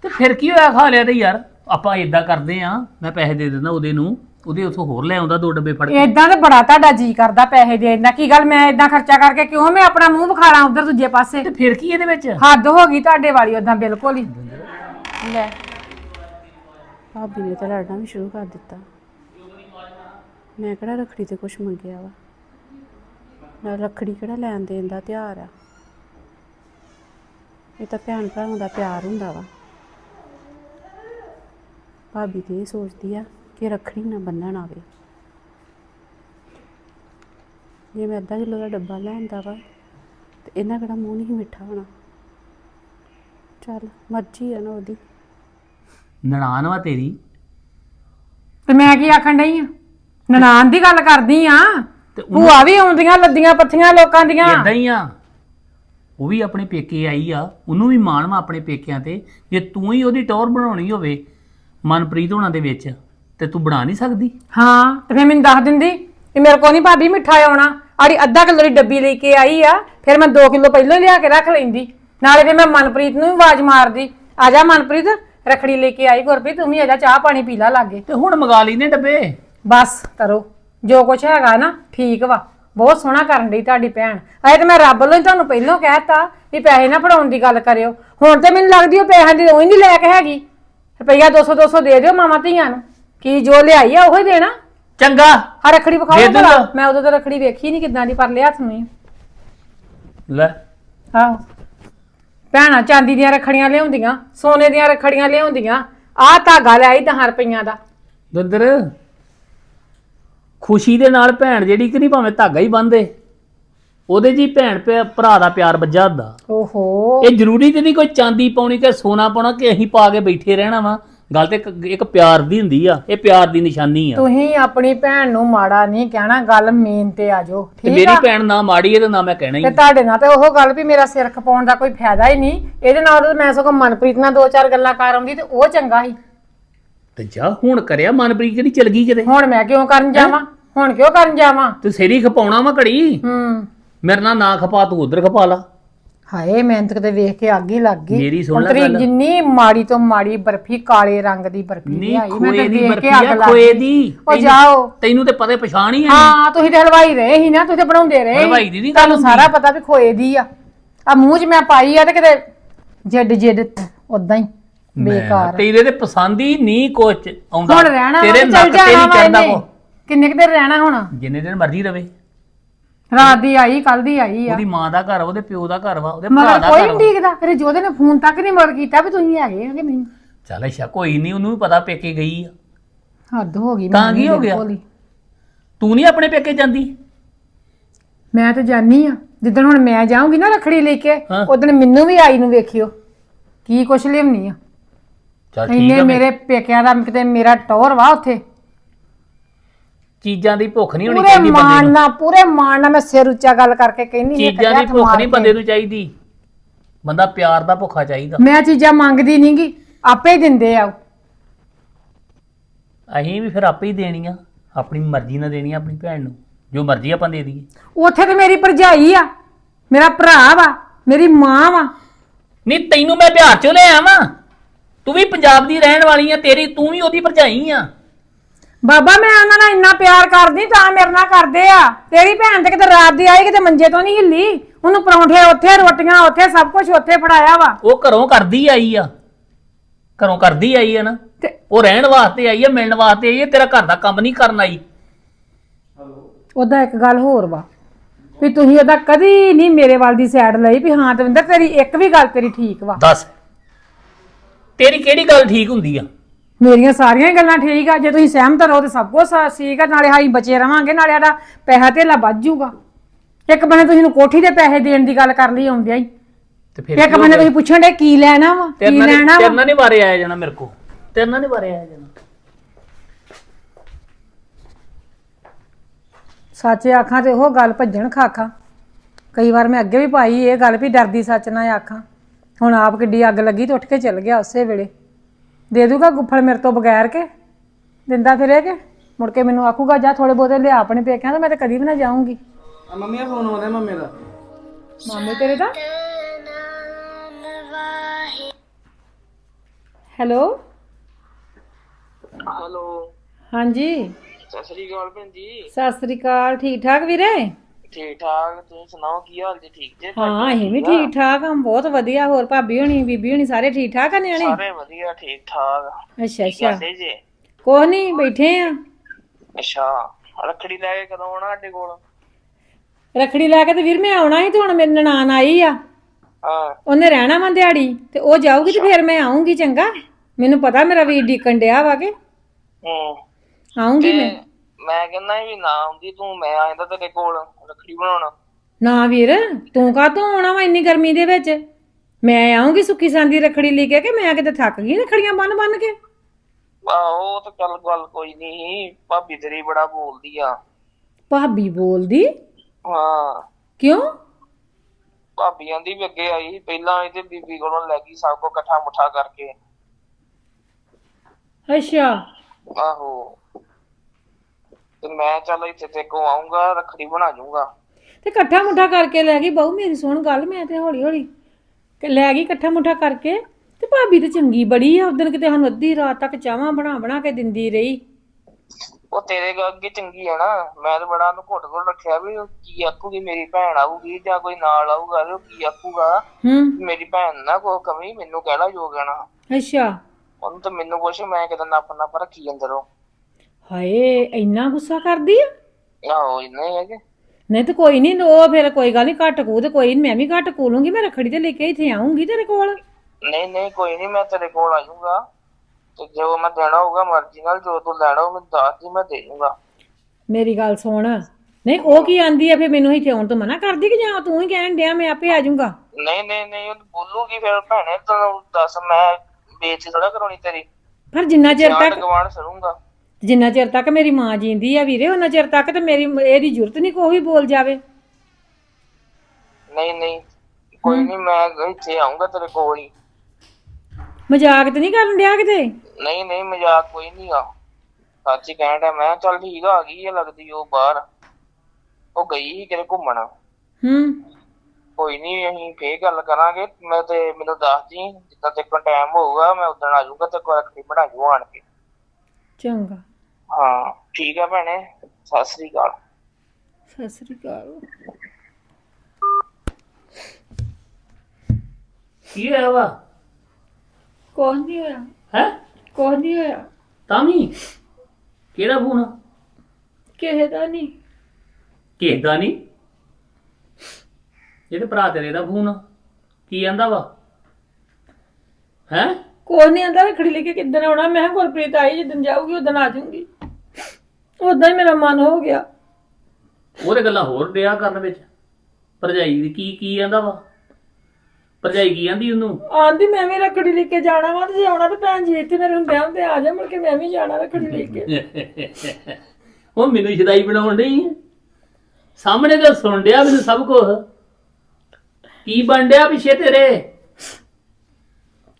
ਤੇ ਫਿਰ ਕੀ ਹੋਇਆ ਖਾ ਲਿਆ ਤੇ ਯਾਰ? ਆਪਾਂ ਇਦਾਂ ਕਰਦੇ ਆ ਮੈਂ ਪੈਸੇ ਦੇ ਦਿੰਦਾ ਉਹਦੇ ਨੂੰ ਉਹਦੇ ਉਥੋਂ ਹੋਰ ਲੈ ਆਉਂਦਾ ਦੋ ਡੱਬੇ ਫੜ ਕੇ। ਇਦਾਂ ਤੇ ਬੜਾ ਤੁਹਾਡਾ ਜੀ ਕਰਦਾ ਪੈਸੇ ਦੇਣ ਦਾ। ਕੀ ਗੱਲ ਮੈਂ ਇਦਾਂ ਖਰਚਾ ਕਰਕੇ ਕਿਉਂ ਮੈਂ ਆਪਣਾ ਮੂੰਹ ਵਿਖਾਣਾ ਉਧਰ ਦੂਜੇ ਪਾਸੇ? ਤੇ ਫਿਰ ਕੀ ਇਹਦੇ ਵਿੱਚ? ਹੱਦ ਹੋ ਗਈ ਤੁਹਾਡੇ ਵਾਲੀ ਉਦਾਂ ਬਿਲਕੁਲ ਹੀ। ਲੈ। ਭਾਬੀ ਨੇ ਤਾਂ ਲੜਨਾ ਵੀ ਸ਼ੁਰੂ ਕਰ ਦਿੱਤਾ। ਮੈਂ ਕਿਹੜਾ ਰੱਖੜੀ ਤੇ ਕੁਛ ਮੰਗਿਆ ਵਾ? ਨਾ ਰੱਖੜੀ ਕਿਹੜਾ ਲੈਣ ਦੇਣ ਦਾ ਤਿਉਹਾਰ ਆ? ਇਹ ਤਾਂ ਭੈਣ ਭਰਾਵਾਂ ਦਾ ਪਿਆਰ ਹੁੰਦਾ ਵਾ। ਭਾਬੀ ਤੇ ਇਹ ਸੋਚਦੀ ਆ ਕਿ ਰੱਖੜੀ ਨਾ ਬੰਨਣ ਆਵੇ। ਜੇ ਮੈਂ ਅੱਧਾ ਕਿਲੋ ਦਾ ਡੱਬਾ ਲੈਂਦਾ ਵਾ ਤੇ ਇਹਨਾਂ ਕਿਹੜਾ ਮੂੰਹ ਨਹੀਂ ਮਿੱਠਾ ਹੋਣਾ। ਚੱਲ ਮਰਜ਼ੀ ਆ ਨਾ ਉਹਦੀ। ਨਨਾਣ ਵਾ ਤੇਰੀ। ਤੇ ਮੈਂ ਕੀ ਆਖਣ ਡਈ ਆ? ਨਨਾਣ ਦੀ ਗੱਲ ਕਰਦੀ ਆ। ਤੇ ਉਹਨੂੰ ਭੂਆ ਵੀ ਆਉਂਦੀਆਂ ਲੱਦੀਆਂ ਪੱਥੀਆਂ ਲੋਕਾਂ ਦੀਆਂ। ਇਦਾਂ ਹੀ ਆ। ਉਹ ਵੀ ਆਪਣੇ ਪੇਕੇ ਆਈ ਆ। ਉਹਨੂੰ ਵੀ ਮਾਣ ਵਾ ਆਪਣੇ ਪੇਕਿਆਂ ਤੇ। ਜੇ ਤੂੰ ਹੀ ਉਹਦੀ ਟੌਰ ਬਣਾਉਣੀ ਹੋਵੇ ਮਨਪ੍ਰੀਤ ਹੋਣਾ ਦੇ ਵਿੱਚ ਤੇ ਤੂੰ ਬਣਾ ਨਹੀਂ ਸਕਦੀ। ਹਾਂ ਤੇ ਫਿਰ ਮੈਨੂੰ ਦੱਸ ਦਿੰਦੀ ਵੀ ਮੇਰੇ ਕੋਲ ਨਹੀਂ ਭਾਬੀ ਮਿੱਠਾ ਆਉਣਾ। ਆੜੀ ਅੱਧਾ ਕਿਲੋ ਦੀ ਡੱਬੀ ਲੈ ਕੇ ਆਈ ਆ ਫਿਰ ਮੈਂ 2 ਕਿਲੋ ਪਹਿਲਾਂ ਹੀ ਲਿਆ ਕੇ ਰੱਖ ਲੈਂਦੀ। ਨਾਲੇ ਫਿਰ ਮੈਂ ਮਨਪ੍ਰੀਤ ਨੂੰ ਵੀ ਆਵਾਜ਼ ਮਾਰਦੀ। ਆ ਜਾ ਮਨਪ੍ਰੀਤ ਰਖੜੀ ਲੈ ਕੇ ਆਈ ਗੁਰਪ੍ਰੀਤ ਤੂੰ ਵੀ ਆ ਜਾ ਚਾਹ ਪਾਣੀ ਪੀ ਲਾ ਲਾਗੇ। ਤੇ ਹੁਣ ਮੰਗਾ ਲਈ ਨੇ ਡੱਬੇ। ਬਸ ਕਰੋ। ਜੋ ਕੁਛ ਹੈਗਾ ਨਾ ਠੀਕ ਵਾ। ਬਹੁਤ ਸੋਹਣਾ ਕਰਨ ਡਈ ਤੁਹਾਡੀ ਭੈਣ। ਅਜੇ ਤੇ ਮੈਂ ਰੱਬ ਵੱਲੋਂ ਹੀ ਤੁਹਾਨੂੰ ਪਹਿਲਾਂ ਕਹਿਤਾ ਵੀ ਪੈਸੇ ਨਾ ਫੜਾਉਣ ਦੀ ਗੱਲ ਕਰਿਓ। ਹੁਣ ਤੇ ਮੈਨੂੰ ਲੱਗਦੀ ਉਹ ਪੈਸਿਆਂ ਦੀ ਉਹੀ ਨਹੀਂ ਲੈ ਕੇ ਹੈਗੀ। ਰੁਪਈਆ 200 200 ਦੇ ਦਿਓ ਮਾਮਾ ਧੀਆਂ ਨੂੰ। ਕੀ ਜੋ ਲਿਆਈ ਆ ਉਹੀ ਦੇਣਾ। ਚੰਗਾ। ਆ ਰਖੜੀ ਵਿਖਾਓ ਦੇ ਭਲਾ। ਦੂੰਗਾ। ਮੈਂ ਉਦੋਂ ਤਾਂ ਰਖੜੀ ਵੇਖੀ ਨਹੀਂ ਕਿਦਾਂ ਦੀ ਪਰ ਲਿਆ ਹੱਥ ਨੂੰ ਹੀ। ਲੈ। ਆਹੋ। ਭੈਣਾਂ ਚਾਂਦੀ ਦੀਆਂ ਰਖੜੀਆਂ ਲਿਆਉਂਦੀਆਂ ਸੋਨੇ ਦੀਆਂ ਰਖੜੀਆਂ ਲਿਆਉਂਦੀਆਂ। ਆਹ ਧਾਗਾ ਲਿਆਈ 10 ਰੁਪਈਆਂ ਦਾ। ਦੁੰਦਰ ਖੁਸ਼ੀ ਦੇ ਨਾਲ ਭੈਣ ਜਿਹੜੀ ਕਿ ਨਹੀਂ ਭਾਵੇਂ ਧਾਗਾ ਹੀ ਬੰਨਦੇ ਉਹਦੇ ਜੀ ਭੈਣ ਭਰਾ ਦਾ ਪਿਆਰ ਵੱਜਾ ਹੁੰਦਾ ਓਹੋ। ਇਹ ਜ਼ਰੂਰੀ ਤੇ ਨਹੀਂ ਕੋਈ ਚਾਂਦੀ ਪਾਉਣੀ ਕਿ ਸੋਨਾ ਪਾਉਣਾ ਕਿ ਅਸੀਂ ਪਾ ਕੇ ਬੈਠੇ ਰਹਿਣਾ ਵਾ। ਗੱਲ ਤੇ ਇੱਕ- ਇੱਕ ਪਿਆਰ ਦੀ ਹੁੰਦੀ ਆ ਇਹ ਪਿਆਰ ਦੀ ਨਿਸ਼ਾਨੀ ਆ। ਤੁਸੀਂ ਆਪਣੀ ਭੈਣ ਨੂੰ ਮਾੜਾ ਨਹੀਂ ਕਹਿਣਾ ਗੱਲ ਮੇਨ ਤੇ ਆ ਜਾਓ। ਤੇ ਠੀਕ ਮੇਰੀ ਆ? ਭੈਣ ਨਾ ਮਾੜੀ ਹੈ ਤੇ ਨਾ ਮੈਂ ਕਹਿਣਾ ਹੀ ਤੇ ਤੁਹਾਡੇ ਨਾਲ ਤੇ ਉਹ ਗੱਲ ਵੀ ਮੇਰਾ ਸਿਰ ਖਪਾਉਣ ਦਾ ਕੋਈ ਫਾਇਦਾ ਹੀ ਨਹੀਂ। ਇਹਦੇ ਨਾਲ ਤਾਂ ਮੈਂ ਸਗੋਂ ਮਨਪ੍ਰੀਤ ਨਾਲ ਦੋ ਚਾਰ ਗੱਲਾਂ ਕਰ ਆਉਂਦੀ ਤੇ ਉਹ ਚੰਗਾ ਸੀ। ਤੇ ਜਾ ਹੁਣ ਕਰਿਆ ਮਨਪ੍ਰੀਤ ਜਿਹੜੀ ਚਲ ਗਈ ਕਿਤੇ? ਹੁਣ ਮੈਂ ਕਿਉਂ ਕਰਨ ਜਾਵਾਂ? ਹੁਣ ਕਿਉਂ ਕਰਨ ਜਾਵਾਂ? ਤੇ ਸੇਰੀ ਖਪਾਉਣਾ ਵਾ ਘੜੀ? ਹੂੰ। ਮੇਰੇ ਨਾਲ ਨਾ ਖਪਾ ਤੂੰ ਉਧਰ ਖਪਾ ਲਾ। ਹਾਏ ਮਿਹਨਤ ਕਿਤੇ ਵੇਖ ਕੇ ਅੱਗ ਹੀ ਲੱਗ ਗਈ। ਮੇਰੀ ਸੁਣ ਲੈ ਗੱਲ। ਜਿੰਨੀ ਮਾੜੀ ਤੋਂ ਮਾੜੀ ਬਰਫੀ ਕਾਲੇ ਰੰਗ ਦੀ ਬਰਫੀ ਨਹੀਂ ਲਿਆਈ ਮੈਂ ਤੇ ਵੇਖ ਕੇ ਅੱਗ ਆ ਲੱਗ ਖੋਏ ਦੀ। ਉਹ ਜਾਓ। ਤੈਨੂੰ ਤੇ ਪਤਾ ਪਛਾਣ ਹੀ ਹੈ ਹਾਂ ਤੁਸੀਂ ਤੇ ਹਲਵਾਈ ਰਹੇ ਸੀ ਨਾ ਤੁਸੀਂ ਤੇ ਬਣਾਉਂਦੇ ਰਹੇ। ਹਲਵਾਈ ਦੀ ਨੀ ਗੱਲ ਤੁਹਾਨੂੰ ਸਾਰਾ ਪਤਾ ਵੀ ਖੋਏ ਦੀ ਆ। ਆ ਮੂੰਹ 'ਚ ਮੈਂ ਪਾਈ ਆ ਤੇ ਕਿਤੇ ਜਿੱਡ ਜਿੱਡ ਉਦਾਂ ਹੀ। ਬੇਕਾਰ ਤੇਰੇ ਤੇ ਪਸੰਦ ਹੀ ਨਹੀਂ ਕੁਛ ਆਉਂਦਾ। ਹੁਣ ਰਹਿਣਾ ਵਾ ਤੇਰੇ ਤੇ ਚੱਲ ਨੱਕ ਤੇ ਜਾਣਾ ਨਹੀਂ ਵਾ ਚੜਦਾ ਇਹਨੇ। ਕੋ ਕਿੰਨੇ ਕੁ ਦਿਨ ਰਹਿਣਾ ਹੁਣ? ਜਿੰਨੇ ਦਿਨ ਮਰਜ਼ੀ ਰਵੇ। ਰਾਤ ਦੀ ਆਈ ਕੱਲ ਦੀ ਆਈ ਆ। ਉਹਦੀ ਮਾਂ ਦਾ ਘਰ ਵਾ, ਉਹਦੇ ਪਿਓ ਦਾ ਘਰ ਵਾ ਉਹਦੇ ਭਰਾ ਮਗਰ ਦਾ ਕੋਈ ਘਰ ਨਹੀਂ ਵਾ। ਦੇਖਦਾ ਫਿਰ ਜੋਦੇ ਨੇ ਫੋਨ ਤੱਕ ਨਹੀਂ ਮਗਰ ਕੀਤਾ ਵੀ ਤੁਸੀਂ ਹੈਗੇ ਆ ਕਿ ਨਹੀਂ? ਚੱਲ ਅੱਛਾ ਕੋਈ ਨਹੀਂ ਉਹਨੂੰ ਵੀ ਪਤਾ ਪੇਕੇ ਗਈ ਆ। ਹੱਦ ਹੋ ਗਈ ਤਾਂ ਮੈਨੂੰ ਕੀ ਹੋ ਗਿਆ? ਬਿਲਕੁਲ ਹੀ। ਤੂੰ ਨਹੀਂ ਆਪਣੇ ਪੇਕੇ ਜਾਂਦੀ? ਮੈਂ ਤੇ ਜਾਣੀ ਆ। ਜਿੱਦਣ ਹੁਣ ਮੈਂ ਜਾਊਂਗੀ ਨਾ ਰਖੜੀ ਲੈ ਕੇ ਹਾਂ। ਉਦੋਂ ਮੈਨੂੰ ਵੀ ਆਈ ਨੂੰ ਵੇਖਿਓ। ਕੀ ਕੁਛ ਲਿਆਉਣੀ ਆ? ਚੱਲ ਠੀਕ ਇੰਨੇ ਆ ਮੇਰੇ ਪੇਕਿਆਂ ਦਾ ਕਿਤੇ ਮੇਰਾ ਟੌਰ ਵਾ ਉੱਥੇ। ਚੀਜ਼ਾਂ ਦੀ ਭੁੱਖ ਨਹੀਂ ਹੋਣੀ ਪੂਰੇ ਚਾਹੀਦੀ ਬੰਦੇ ਮਾਣ ਨੂੰ। ਨਾਲ ਪੂਰੇ ਮਾਣ ਨਾਲ ਮੈਂ ਸਿਰ ਉੱਚਾ ਗੱਲ ਕਰਕੇ ਕਹਿੰਦੀ ਨਹੀਂ ਚੀਜ਼ਾਂ ਦੀ ਭੁੱਖ ਨਹੀਂ ਬੰਦੇ ਨੂੰ ਚਾਹੀਦੀ। ਬੰਦਾ ਪਿਆਰ ਦਾ ਭੁੱਖਾ ਚਾਹੀਦਾ। ਮੈਂ ਚੀਜ਼ਾਂ ਮੰਗਦੀ ਨਹੀਂਗੀ ਆਪੇ ਹੀ ਦਿੰਦੇ ਆ ਉਹ। ਅਸੀਂ ਵੀ ਫਿਰ ਆਪੇ ਹੀ ਦੇਣੀਆਂ ਆਪਣੀ ਮਰਜ਼ੀ ਨਾਲ ਦੇਣੀਆਂ ਆਪਣੀ ਭੈਣ ਨੂੰ ਜੋ ਮਰਜ਼ੀ ਆਪਾਂ ਦੇ ਦਈਏ। ਉੱਥੇ ਤੇ ਮੇਰੀ ਭਰਜਾਈ ਆ ਮੇਰਾ ਭਰਾ ਵਾ ਮੇਰੀ ਮਾਂ ਵਾ। ਨਹੀਂ ਤੈਨੂੰ ਮੈਂ ਬਿਹਾਰ ਚੋਂ ਲੈ ਆਵਾਂ। ਤੂੰ ਵੀ ਪੰਜਾਬ ਦੀ ਰਹਿਣ ਵਾਲੀ ਆ ਤੇਰੀ ਤੂੰ ਵੀ ਉਹਦੀ ਭਰਜਾਈ ਆ। ਬਾਬਾ ਮੈਂ ਉਹਨਾਂ ਨਾਲ ਇੰਨਾ ਪਿਆਰ ਕਰਦੀ ਤਾਂ ਮੇਰੇ ਨਾਲ ਕਰਦੇ ਆ। ਤੇਰੀ ਭੈਣ ਤੇ ਕਿਤੇ ਰਾਤ ਦੀ ਆਈ ਕਿਤੇ ਮੰਜੇ ਤੋਂ ਨਹੀਂ ਹਿੱਲੀ। ਉਹਨੂੰ ਪਰੌਂਠੇ ਉੱਥੇ ਰੋਟੀਆਂ ਉੱਥੇ ਸਭ ਕੁਝ ਉੱਥੇ ਫੜਾਇਆ ਵਾ। ਉਹ ਘਰੋਂ ਕਰਦੀ ਆਈ ਆ। ਘਰੋਂ ਕਰਦੀ ਆਈ ਆ ਨਾ। ਤੇ ਉਹ ਰਹਿਣ ਵਾਸਤੇ ਆਈ ਆ ਮਿਲਣ ਵਾਸਤੇ ਆਈ ਆ ਤੇਰਾ ਘਰ ਦਾ ਕੰਮ ਨਹੀਂ ਕਰਨ ਆਈ। ਉਹਦਾ ਇੱਕ ਗੱਲ ਹੋਰ ਵਾ ਵੀ ਤੁਸੀਂ ਉਹਦਾ ਕਦੀ ਨਹੀਂ ਮੇਰੇ ਵੱਲ ਦੀ ਸਾਈਡ ਲਈ ਵੀ ਹਾਂ ਦਵਿੰਦਰ ਤੇਰੀ ਇੱਕ ਵੀ ਗੱਲ ਤੇਰੀ ਠੀਕ ਵਾ। ਦੱਸ। ਤੇਰੀ ਕਿਹੜੀ ਗੱਲ ਠੀਕ ਹੁੰਦੀ ਆ? ਮੇਰੀਆਂ ਸਾਰੀਆਂ ਹੀ ਗੱਲਾਂ ਠੀਕ ਆ। ਜੇ ਤੁਸੀਂ ਸਹਿਮਤ ਰਹੋ ਤੇ ਸਭ ਕੁਝ ਠੀਕ ਆ। ਨਾਲੇ ਹਾਈ ਬਚੇ ਰਵਾਂਗੇ ਨਾਲੇ ਸਾਡਾ ਪੈਸਾ ਧੇਲਾ ਵੱਧ ਜਾਊਗਾ। ਇੱਕ ਬੰਨੇ ਤੁਸੀਂ ਨੂੰ ਕੋਠੀ ਦੇ ਪੈਸੇ ਦੇਣ ਦੀ ਗੱਲ ਕਰ ਲਈ ਆਉਂਦਿਆਂ ਹੀ। ਤੇ ਫਿਰ ਇੱਕ ਬੰਨੇ ਗਿਆ? ਤੁਸੀਂ ਪੁੱਛਣ ਦੇ ਕੀ ਲੈਣਾ ਵਾ ਕੀ ਨਾਲ ਲੈਣਾ ਵਾ? ਨਾਲ ਨਹੀਂ ਬਾਰੇ ਆਇਆ ਜਾਣਾ ਮੇਰੇ ਕੋ ਤੇਰੇ ਨਾਲ ਨਹੀਂ ਬਾਰੇ ਆਇਆ ਜਾਣਾ। ਸੱਚੇ ਆਖਾਂ ਤੇ ਉਹ ਗੱਲ ਭੱਜਣ ਖਾਖਾਂ। ਕਈ ਵਾਰ ਮੈਂ ਅੱਗੇ ਵੀ ਪਾਈ ਇਹ ਗੱਲ ਵੀ ਡਰਦੀ ਸੱਚ ਨਾ ਆਖਾਂ। ਹੁਣ ਆਪ ਕਿੱਡੀ ਅੱਗ ਲੱਗੀ ਤੇ ਉੱਠ ਕੇ ਚੱਲ ਗਿਆ ਉਸੇ ਵੇਲੇ। ਦੇ ਦੂਗਾ ਗੁੱਫੜ ਮੇਰੇ ਤੋਂ ਬਗੈਰ ਕੇ? ਦਿੰਦਾ ਫਿਰੇ ਕੇ? ਮੁੜ ਕੇ ਮੈਨੂੰ ਆਖੂਗਾ ਜਾ ਥੋੜੇ ਬਹੁਤੇ ਲਿਆ ਆਪਣੇ ਪੇਕਿਆਂ ਤੋਂ ਮੈਂ ਤਾਂ ਕਦੀ ਵੀ ਨਾ ਜਾਊਂਗੀ। ਆ ਮੰਮੀ ਦਾ ਫੋਨ ਆਉਂਦਾ ਮੰਮੀ ਦਾ। ਮਾਮੇ ਤੇਰੇ ਦਾ? ਹੈਲੋ? ਹੈਲੋ। ਹਾਂਜੀ। ਸਤਿ ਸ੍ਰੀ ਅਕਾਲ ਭੈਣ ਜੀ। ਸਤਿ ਸ੍ਰੀ ਅਕਾਲ। ਠੀਕ ਠਾਕ ਵੀਰੇ? ਠੀਕ ਠਾਕ ਤੁਸੀਂ ਸੁਣਾਓ ਕੀ ਹਾਲ ਜੀ? ਠੀਕ ਜੇ ਹਾਂ ਅਸੀਂ ਵੀ ਠੀਕ ਠਾਕ ਹਾਂ ਬਹੁਤ ਵਧੀਆ ਹੋਰ ਭਾਬੀ ਹੋਣੀ ਬੀਬੀ ਹੋਣੀ ਸਾਰੇ ਠੀਕ ਠਾਕ ਆ ਨਿਆਣੇ? ਸਾਰੇ ਵਧੀਆ ਠੀਕ ਠਾਕ ਅੱਛਾ ਅੱਛਾ। ਕਰਦੇ ਜੇ? ਨਹੀਂ ਬੈਠੇ ਆ। ਅੱਛਾ ਰੱਖੜੀ ਲੈ ਕੇ ਕਦੋਂ ਆਉਣਾ ਸਾਡੇ ਕੋਲ? ਰਖੜੀ ਲੈ ਕੇ ਤੇ ਵੀਰ ਮੈਂ ਆਉਣਾ ਸੀ ਤੇ ਹੁਣ ਮੇਰੀ ਨਨਾਣ ਆਈ ਆ। ਹਾਂ। ਉਹਨੇ ਰਹਿਣਾ ਵਾ ਦਿਹਾੜੀ ਤੇ ਉਹ ਜਾਊਗੀ ਤੇ ਫਿਰ ਮੈਂ ਆਉਂਗੀ ਚੰਗਾ। ਮੈਨੂੰ ਪਤਾ ਮੇਰਾ ਵੀਰ ਡੀਕਣ ਡਿਆ ਵਾ ਕੇ। ਹੂੰ। ਆਉਂਗੀ ਮੈਂ। ਮੈਂ ਕਹਿੰਦਾ ਵੀ ਨਾ ਆਉਂਦੀ ਤੂੰ ਮੈਂ ਆ ਜਾਂਦਾ ਤੇਰੇ ਕੋਲ ਰੱਖੜੀ ਬਣਾਉਣ। ਨਾ ਵੀਰ ਤੂੰ ਕਾਹਤੋਂ ਆਉਣਾ ਵਾ ਇੰਨੀ ਗਰਮੀ ਦੇ ਵਿੱਚ? ਮੈਂ ਆਉਂਗੀ ਸੁੱਕੀ ਸਾਂਦੀ ਰਖੜੀ ਲੈ ਕੇ ਕਿ ਮੈਂ ਕਿਤੇ ਥੱਕ ਗਈ ਰਖੜੀਆਂ ਬੰਨ ਬੰਨ ਕੇ? ਆਹੋ ਉਹ ਤਾਂ ਚੱਲ ਗੱਲ ਕੋਈ ਨਹੀਂ ਭਾਬੀ ਤੇਰੀ ਬੜਾ ਬੋਲਦੀ ਆ। ਭਾਬੀ ਬੋਲਦੀ? ਹਾਂ। ਕਿਉਂ? ਭਾਬੀ ਆਂਦੀ ਵੀ ਅੱਗੇ ਆਈ ਪਹਿਲਾਂ ਇਹਦੇ ਬੀਬੀ ਕੋਲੋਂ ਲੈ ਗਈ ਸਭ ਕੋ ਇਕੱਠਾ ਮੁੱਠਾ ਕਰਕੇ। ਅੱਛਾ। ਆਹੋ। ਤੇ ਮੈਂ ਚੱਲ ਇੱਥੇ ਤੇ ਕੋ ਆਉਂਗਾ ਰੱਖੜੀ ਬਣਾ ਜਾਊਂਗਾ। ਤੇ ਇਕੱਠਾ ਮੁੱਠਾ ਕਰਕੇ ਲੈ ਗਈ ਬਹੂ ਮੇਰੀ ਸੁਣ ਗੱਲ ਮੈਂ ਤੇ ਹੌਲੀ ਹੌਲੀ ਕਿ ਲੈ ਗਈ ਇਕੱਠਾ ਮੁੱਠਾ ਕਰਕੇ ਤੇ ਭਾਬੀ ਤੇ ਚੰਗੀ ਬੜੀ ਆ ਉਦੋਂ ਕਿਤੇ ਸਾਨੂੰ ਅੱਧੀ ਰਾਤ ਤੱਕ ਚਾਹਾਂ ਬਣਾ ਬਣਾ ਕੇ ਦਿੰਦੀ ਰਹੀ। ਉਹ ਤੇਰੇ ਗ- ਅੱਗੇ ਚੰਗੀ ਆ ਨਾ ਮੈਂ ਤਾਂ ਬੜਾ ਉਹਨੂੰ ਘੁੱਟ ਘੁੱਟ ਰੱਖਿਆ ਵੀ ਉਹ ਕੀ ਆਖੂਗੀ ਮੇਰੀ ਭੈਣ ਆਊਗੀ ਜਾਂ ਕੋਈ ਨਾਲ ਆਊਗਾ ਤੇ ਉਹ ਕੀ ਆਖੂਗਾ। ਹੂੰ। ਮੇਰੀ ਭੈਣ ਨਾ ਕੋ ਕਮੀ ਮੈਨੂੰ ਕਹਿਣਾ ਜੋ ਕਹਿਣਾ ਅੱਛਾ। ਉਹਨੂੰ ਤਾਂ ਮੈਨੂੰ ਕੁਛ ਮੈਂ ਕਿਤੇ ਨੱਪ ਨੱਪ ਰੱਖੀ ਅੰਦਰੋਂ। ਹਾਏ ਇੰਨਾ ਗੁੱਸਾ ਕਰਦੀ ਆ? ਆਹੋ ਇੰਨੇ ਹੈਗੇ ਨਹੀਂ ਤੇ ਕੋਈ ਨਹੀਂ ਉਹ ਫਿਰ ਕੋਈ ਗੱਲ ਨਹੀਂ ਘੱਟ ਕੂ ਤੇ ਕੋਈ ਮੈਂ ਵੀ ਘੱਟ ਕੂ ਲੂੰਗੀ ਮੈਂ ਰਖੜੀ ਤੇ ਲੈ ਕੇ ਇੱਥੇ ਆਉਂਗੀ ਤੇਰੇ ਕੋਲ। ਨਹੀਂ ਨਹੀਂ ਕੋਈ ਨਹੀਂ ਮੈਂ ਤੇਰੇ ਕੋਲ ਆ ਜਾਊਂਗਾ। ਤੇ ਜੋ ਮੈਂ ਦੇਣਾ ਹੋਊਗਾ ਮਰਜ਼ੀ ਨਾਲ ਜੋ ਤੂੰ ਲੈਣਾ ਉਹ ਮੈਨੂੰ ਦੱਸ ਦੀ ਮੈਂ ਦੇ ਦੂੰਗਾ। ਮੇਰੀ ਗੱਲ ਸੁਣ। ਨਹੀਂ ਉਹ ਕੀ ਆਂਦੀ ਆ ਫਿਰ ਮੈਨੂੰ ਇੱਥੇ ਆਉਣ ਤੋਂ ਮਨਾ ਕਰਦੀ ਕਿ ਜਾਂ ਤੂੰ ਹੀ ਕਹਿਣ ਡਿਆ ਮੈਂ ਆਪੇ ਆ ਜਾਊਂਗਾ? ਨਹੀਂ ਨਹੀਂ ਨਹੀਂ ਉਹ ਬੋਲੂਗੀ ਫਿਰ ਭੈਣੇ ਤੈਨੂੰ ਦੱਸ ਮੈਂ ਬੇਇੱਜ਼ਤੀ ਥੋੜਾ ਕਰਾਉਣੀ ਤੇਰੀ। ਪਰ ਜਿੰਨਾ ਚਿਰ ਤੱਕ ਗਵਾਂਢ ਸਰੂੰਗਾ। ਜਿੰਨਾ ਚਿਰ ਤੱਕ ਮੇਰੀ ਮਾਂ ਜੀਂਦੀ ਆ ਵੀਰੇ ਉਹਨਾਂ ਚਿਰ ਤੱਕ ਤੇ ਮੇਰੀ ਇਹਦੀ ਜ਼ਰੂਰਤ ਨਹੀਂ ਕੋਈ ਬੋਲ ਜਾਵੇ। ਨਹੀਂ ਨਹੀਂ ਕੋਈ ਨਹੀਂ ਮੈਂ ਇੱਥੇ ਆਉਂਗਾ ਤੇਰੇ ਕੋਲ ਹੀ। ਮਜ਼ਾਕ ਤੇ ਨਹੀਂ ਕਰਨ ਡਿਆ ਕਿਤੇ? ਨਹੀਂ ਨਹੀਂ ਮਜ਼ਾਕ ਕੋਈ ਨਹੀਂ ਆ। ਸੱਚ ਹੀ ਕਹਿਣ ਡਿਆ ਮੈਂ ਚੱਲ ਠੀਕ ਆ ਗਈ ਆ ਲੱਗਦੀ ਉਹ ਬਾਹਰ। ਉਹ ਗਈ ਸੀ ਕਿਤੇ ਘੁੰਮਣ। ਹੂੰ। ਕੋਈ ਨਹੀਂ ਅਸੀਂ ਫੇਰ ਗੱਲ ਕਰਾਂਗੇ। ਮੈਂ ਤੇ ਮੈਨੂੰ ਦੱਸ ਦੀ ਜਿੱਦਾਂ ਤੇ ਟਾਈਮ ਹੋਊਗਾ ਮੈਂ ਉਦੋਂ ਆ ਜਾਊਂਗਾ ਤੇ ਕੋਈ ਰੱਖੜੀ ਬਣਾ ਜੂ ਆਣ ਕੇ। ਚੰਗਾ। ਹਾਂ ਠੀਕ ਆ ਭੈਣੇ। ਸਤਿ ਸ੍ਰੀ ਅਕਾਲ। ਸਤਿ ਸ੍ਰੀ ਅਕਾਲ। ਕੀ ਹੋਇਆ ਵਾ? ਕੁਛ ਨਹੀਂ ਹੋਇਆ। ਹੈ? ਕੁਛ ਨਹੀਂ ਹੋਇਆ। ਤਾਂ ਵੀ? ਕਿਹੜਾ ਫੋਨ? ਆ? ਕਿਸੇ ਦਾ ਨਹੀਂ ਕਿਸੇ ਦਾ ਨਹੀਂ ਇਹਦੇ ਭਰਾ ਤੇਰੇ ਦਾ ਫੋਨ ਆ। ਕੀ ਆਂਦਾ ਵਾ? ਹੈ? ਕੋਈ ਨਹੀਂ ਆਂਦਾ ਰਖੜੀ ਲੈ ਕੇ ਕਿੱਦਣ ਆਉਣਾ? ਮੈਂ ਕਿਹਾ ਗੁਰਪ੍ਰੀਤ ਆਈ ਜਿੱਦਣ ਜਾਊਗੀ ਉਦੋਂ ਆ ਜਾਊਂਗੀ। ਉਦਾਂ ਹੀ ਮੇਰਾ ਮਨ ਹੋ ਗਿਆ। ਉਹਦੇ ਗੱਲਾਂ ਹੋਰ ਡਿਆ ਕਰਨ ਵਿੱਚ। ਭਰਜਾਈ ਦੀ ਕੀ ਕੀ ਆਂਦਾ ਵਾ? ਭਰਜਾਈ ਕੀ ਆਂਦੀ ਉਹਨੂੰ? ਆਂਦੀ ਮੈਂ ਵੀ ਰਖੜੀ ਲੈ ਕੇ ਜਾਣਾ ਵਾ ਤੇ ਜੇ ਆਉਣਾ ਤਾਂ ਭੈਣ ਜੀ ਇੱਥੇ ਮੇਰੇ ਹੁੰਦਿਆਂ ਹੁੰਦੇ ਆ ਜਾ ਮੁੜ ਕੇ ਮੈਂ ਵੀ ਜਾਣਾ ਰਖੜੀ ਲੈ ਕੇ। (laughs) ਉਹ ਮੈਨੂੰ ਸ਼ਦਾਈ ਬਣਾਉਣ ਡਈ। ਸਾਹਮਣੇ ਤਾਂ ਸੁਣ ਡਿਆ ਮੈਨੂੰ ਸਭ ਕੁਝ ਕੀ ਬਣ ਡਿਆ ਪਿੱਛੇ ਤੇਰੇ?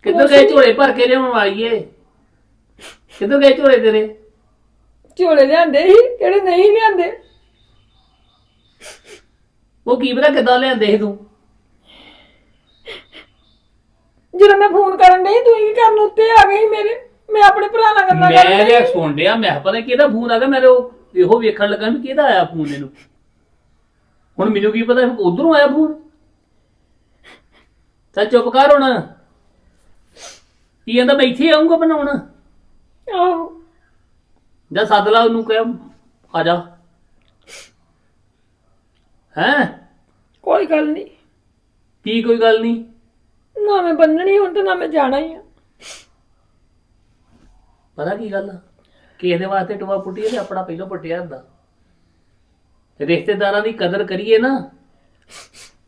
ਕਿੱਧਰ ਗਏ ਝੋਲੇ ਭਰ ਕੇ ਲਿਆਉਣ ਵਾਲੀਏ? ਕਿੱਧਰ ਗਏ ਝੋਲੇ ਤੇਰੇ? ਝੋਲੇ ਲਿਆਂਦੇ ਸੀ ਕਿਹੜੇ ਨਹੀਂ ਲਿਆਂਦੇ? ਉਹ ਕੀ ਪਤਾ ਕਿੱਦਾਂ ਲਿਆਂਦੇ ਸੀ ਤੂੰ? ਜਦੋਂ ਮੈਂ ਫੋਨ ਕਰਨ ਡਈ ਤੂੰ ਕੀ ਕਰਨ ਉੱਤੇ ਆ ਗਈ ਮੇਰੇ ਮੈਂ ਆਪਣੇ ਭਰਾ ਨਾਲ ਗੱਲਾਂ ਮੈਂ ਜੇ ਸੁਣ ਡਿਆ ਮੈਂ ਕਿਹਾ ਪਤਾ ਕਿਹਦਾ ਫੋਨ ਆ ਗਿਆ ਮੈਂ ਤੇ ਉਹ ਇਹੋ ਵੇਖਣ ਲੱਗਾ ਵੀ ਕਿਹਦਾ ਆਇਆ ਫੋਨ ਇਹਨੂੰ। ਹੁਣ ਮੈਨੂੰ ਕੀ ਪਤਾ ਉਧਰੋਂ ਆਇਆ ਫੋਨ? ਚੱਲ ਚੁੱਪ ਕਰ ਹੁਣ। ਕੀ ਕਹਿੰਦਾ ਮੈਂ ਇੱਥੇ ਆਉਂਗਾ ਬਣਾਉਣ? ਆਹੋ। ਜਾਂ ਸੱਦ ਲਾ ਉਹਨੂੰ ਕਹਿ ਆ ਜਾ। ਹੈਂ? ਕੋਈ ਗੱਲ ਨਹੀਂ। ਕੀ ਕੋਈ ਗੱਲ ਨਹੀਂ? ਨਾ ਮੈਂ ਬੰਨਣੀ ਹੁਣ ਤੇ ਨਾ ਮੈਂ ਜਾਣਾ ਹੀ ਆ। ਪਤਾ ਕੀ ਗੱਲ ਆ? ਕਿਸੇ ਦੇ ਵਾਸਤੇ ਟੋਆ ਪੁੱਟੀਏ ਤੇ ਆਪਣਾ ਪਹਿਲਾਂ ਪੁੱਟਿਆ ਹੁੰਦਾ। ਰਿਸ਼ਤੇਦਾਰਾਂ ਦੀ ਕਦਰ ਕਰੀਏ ਨਾ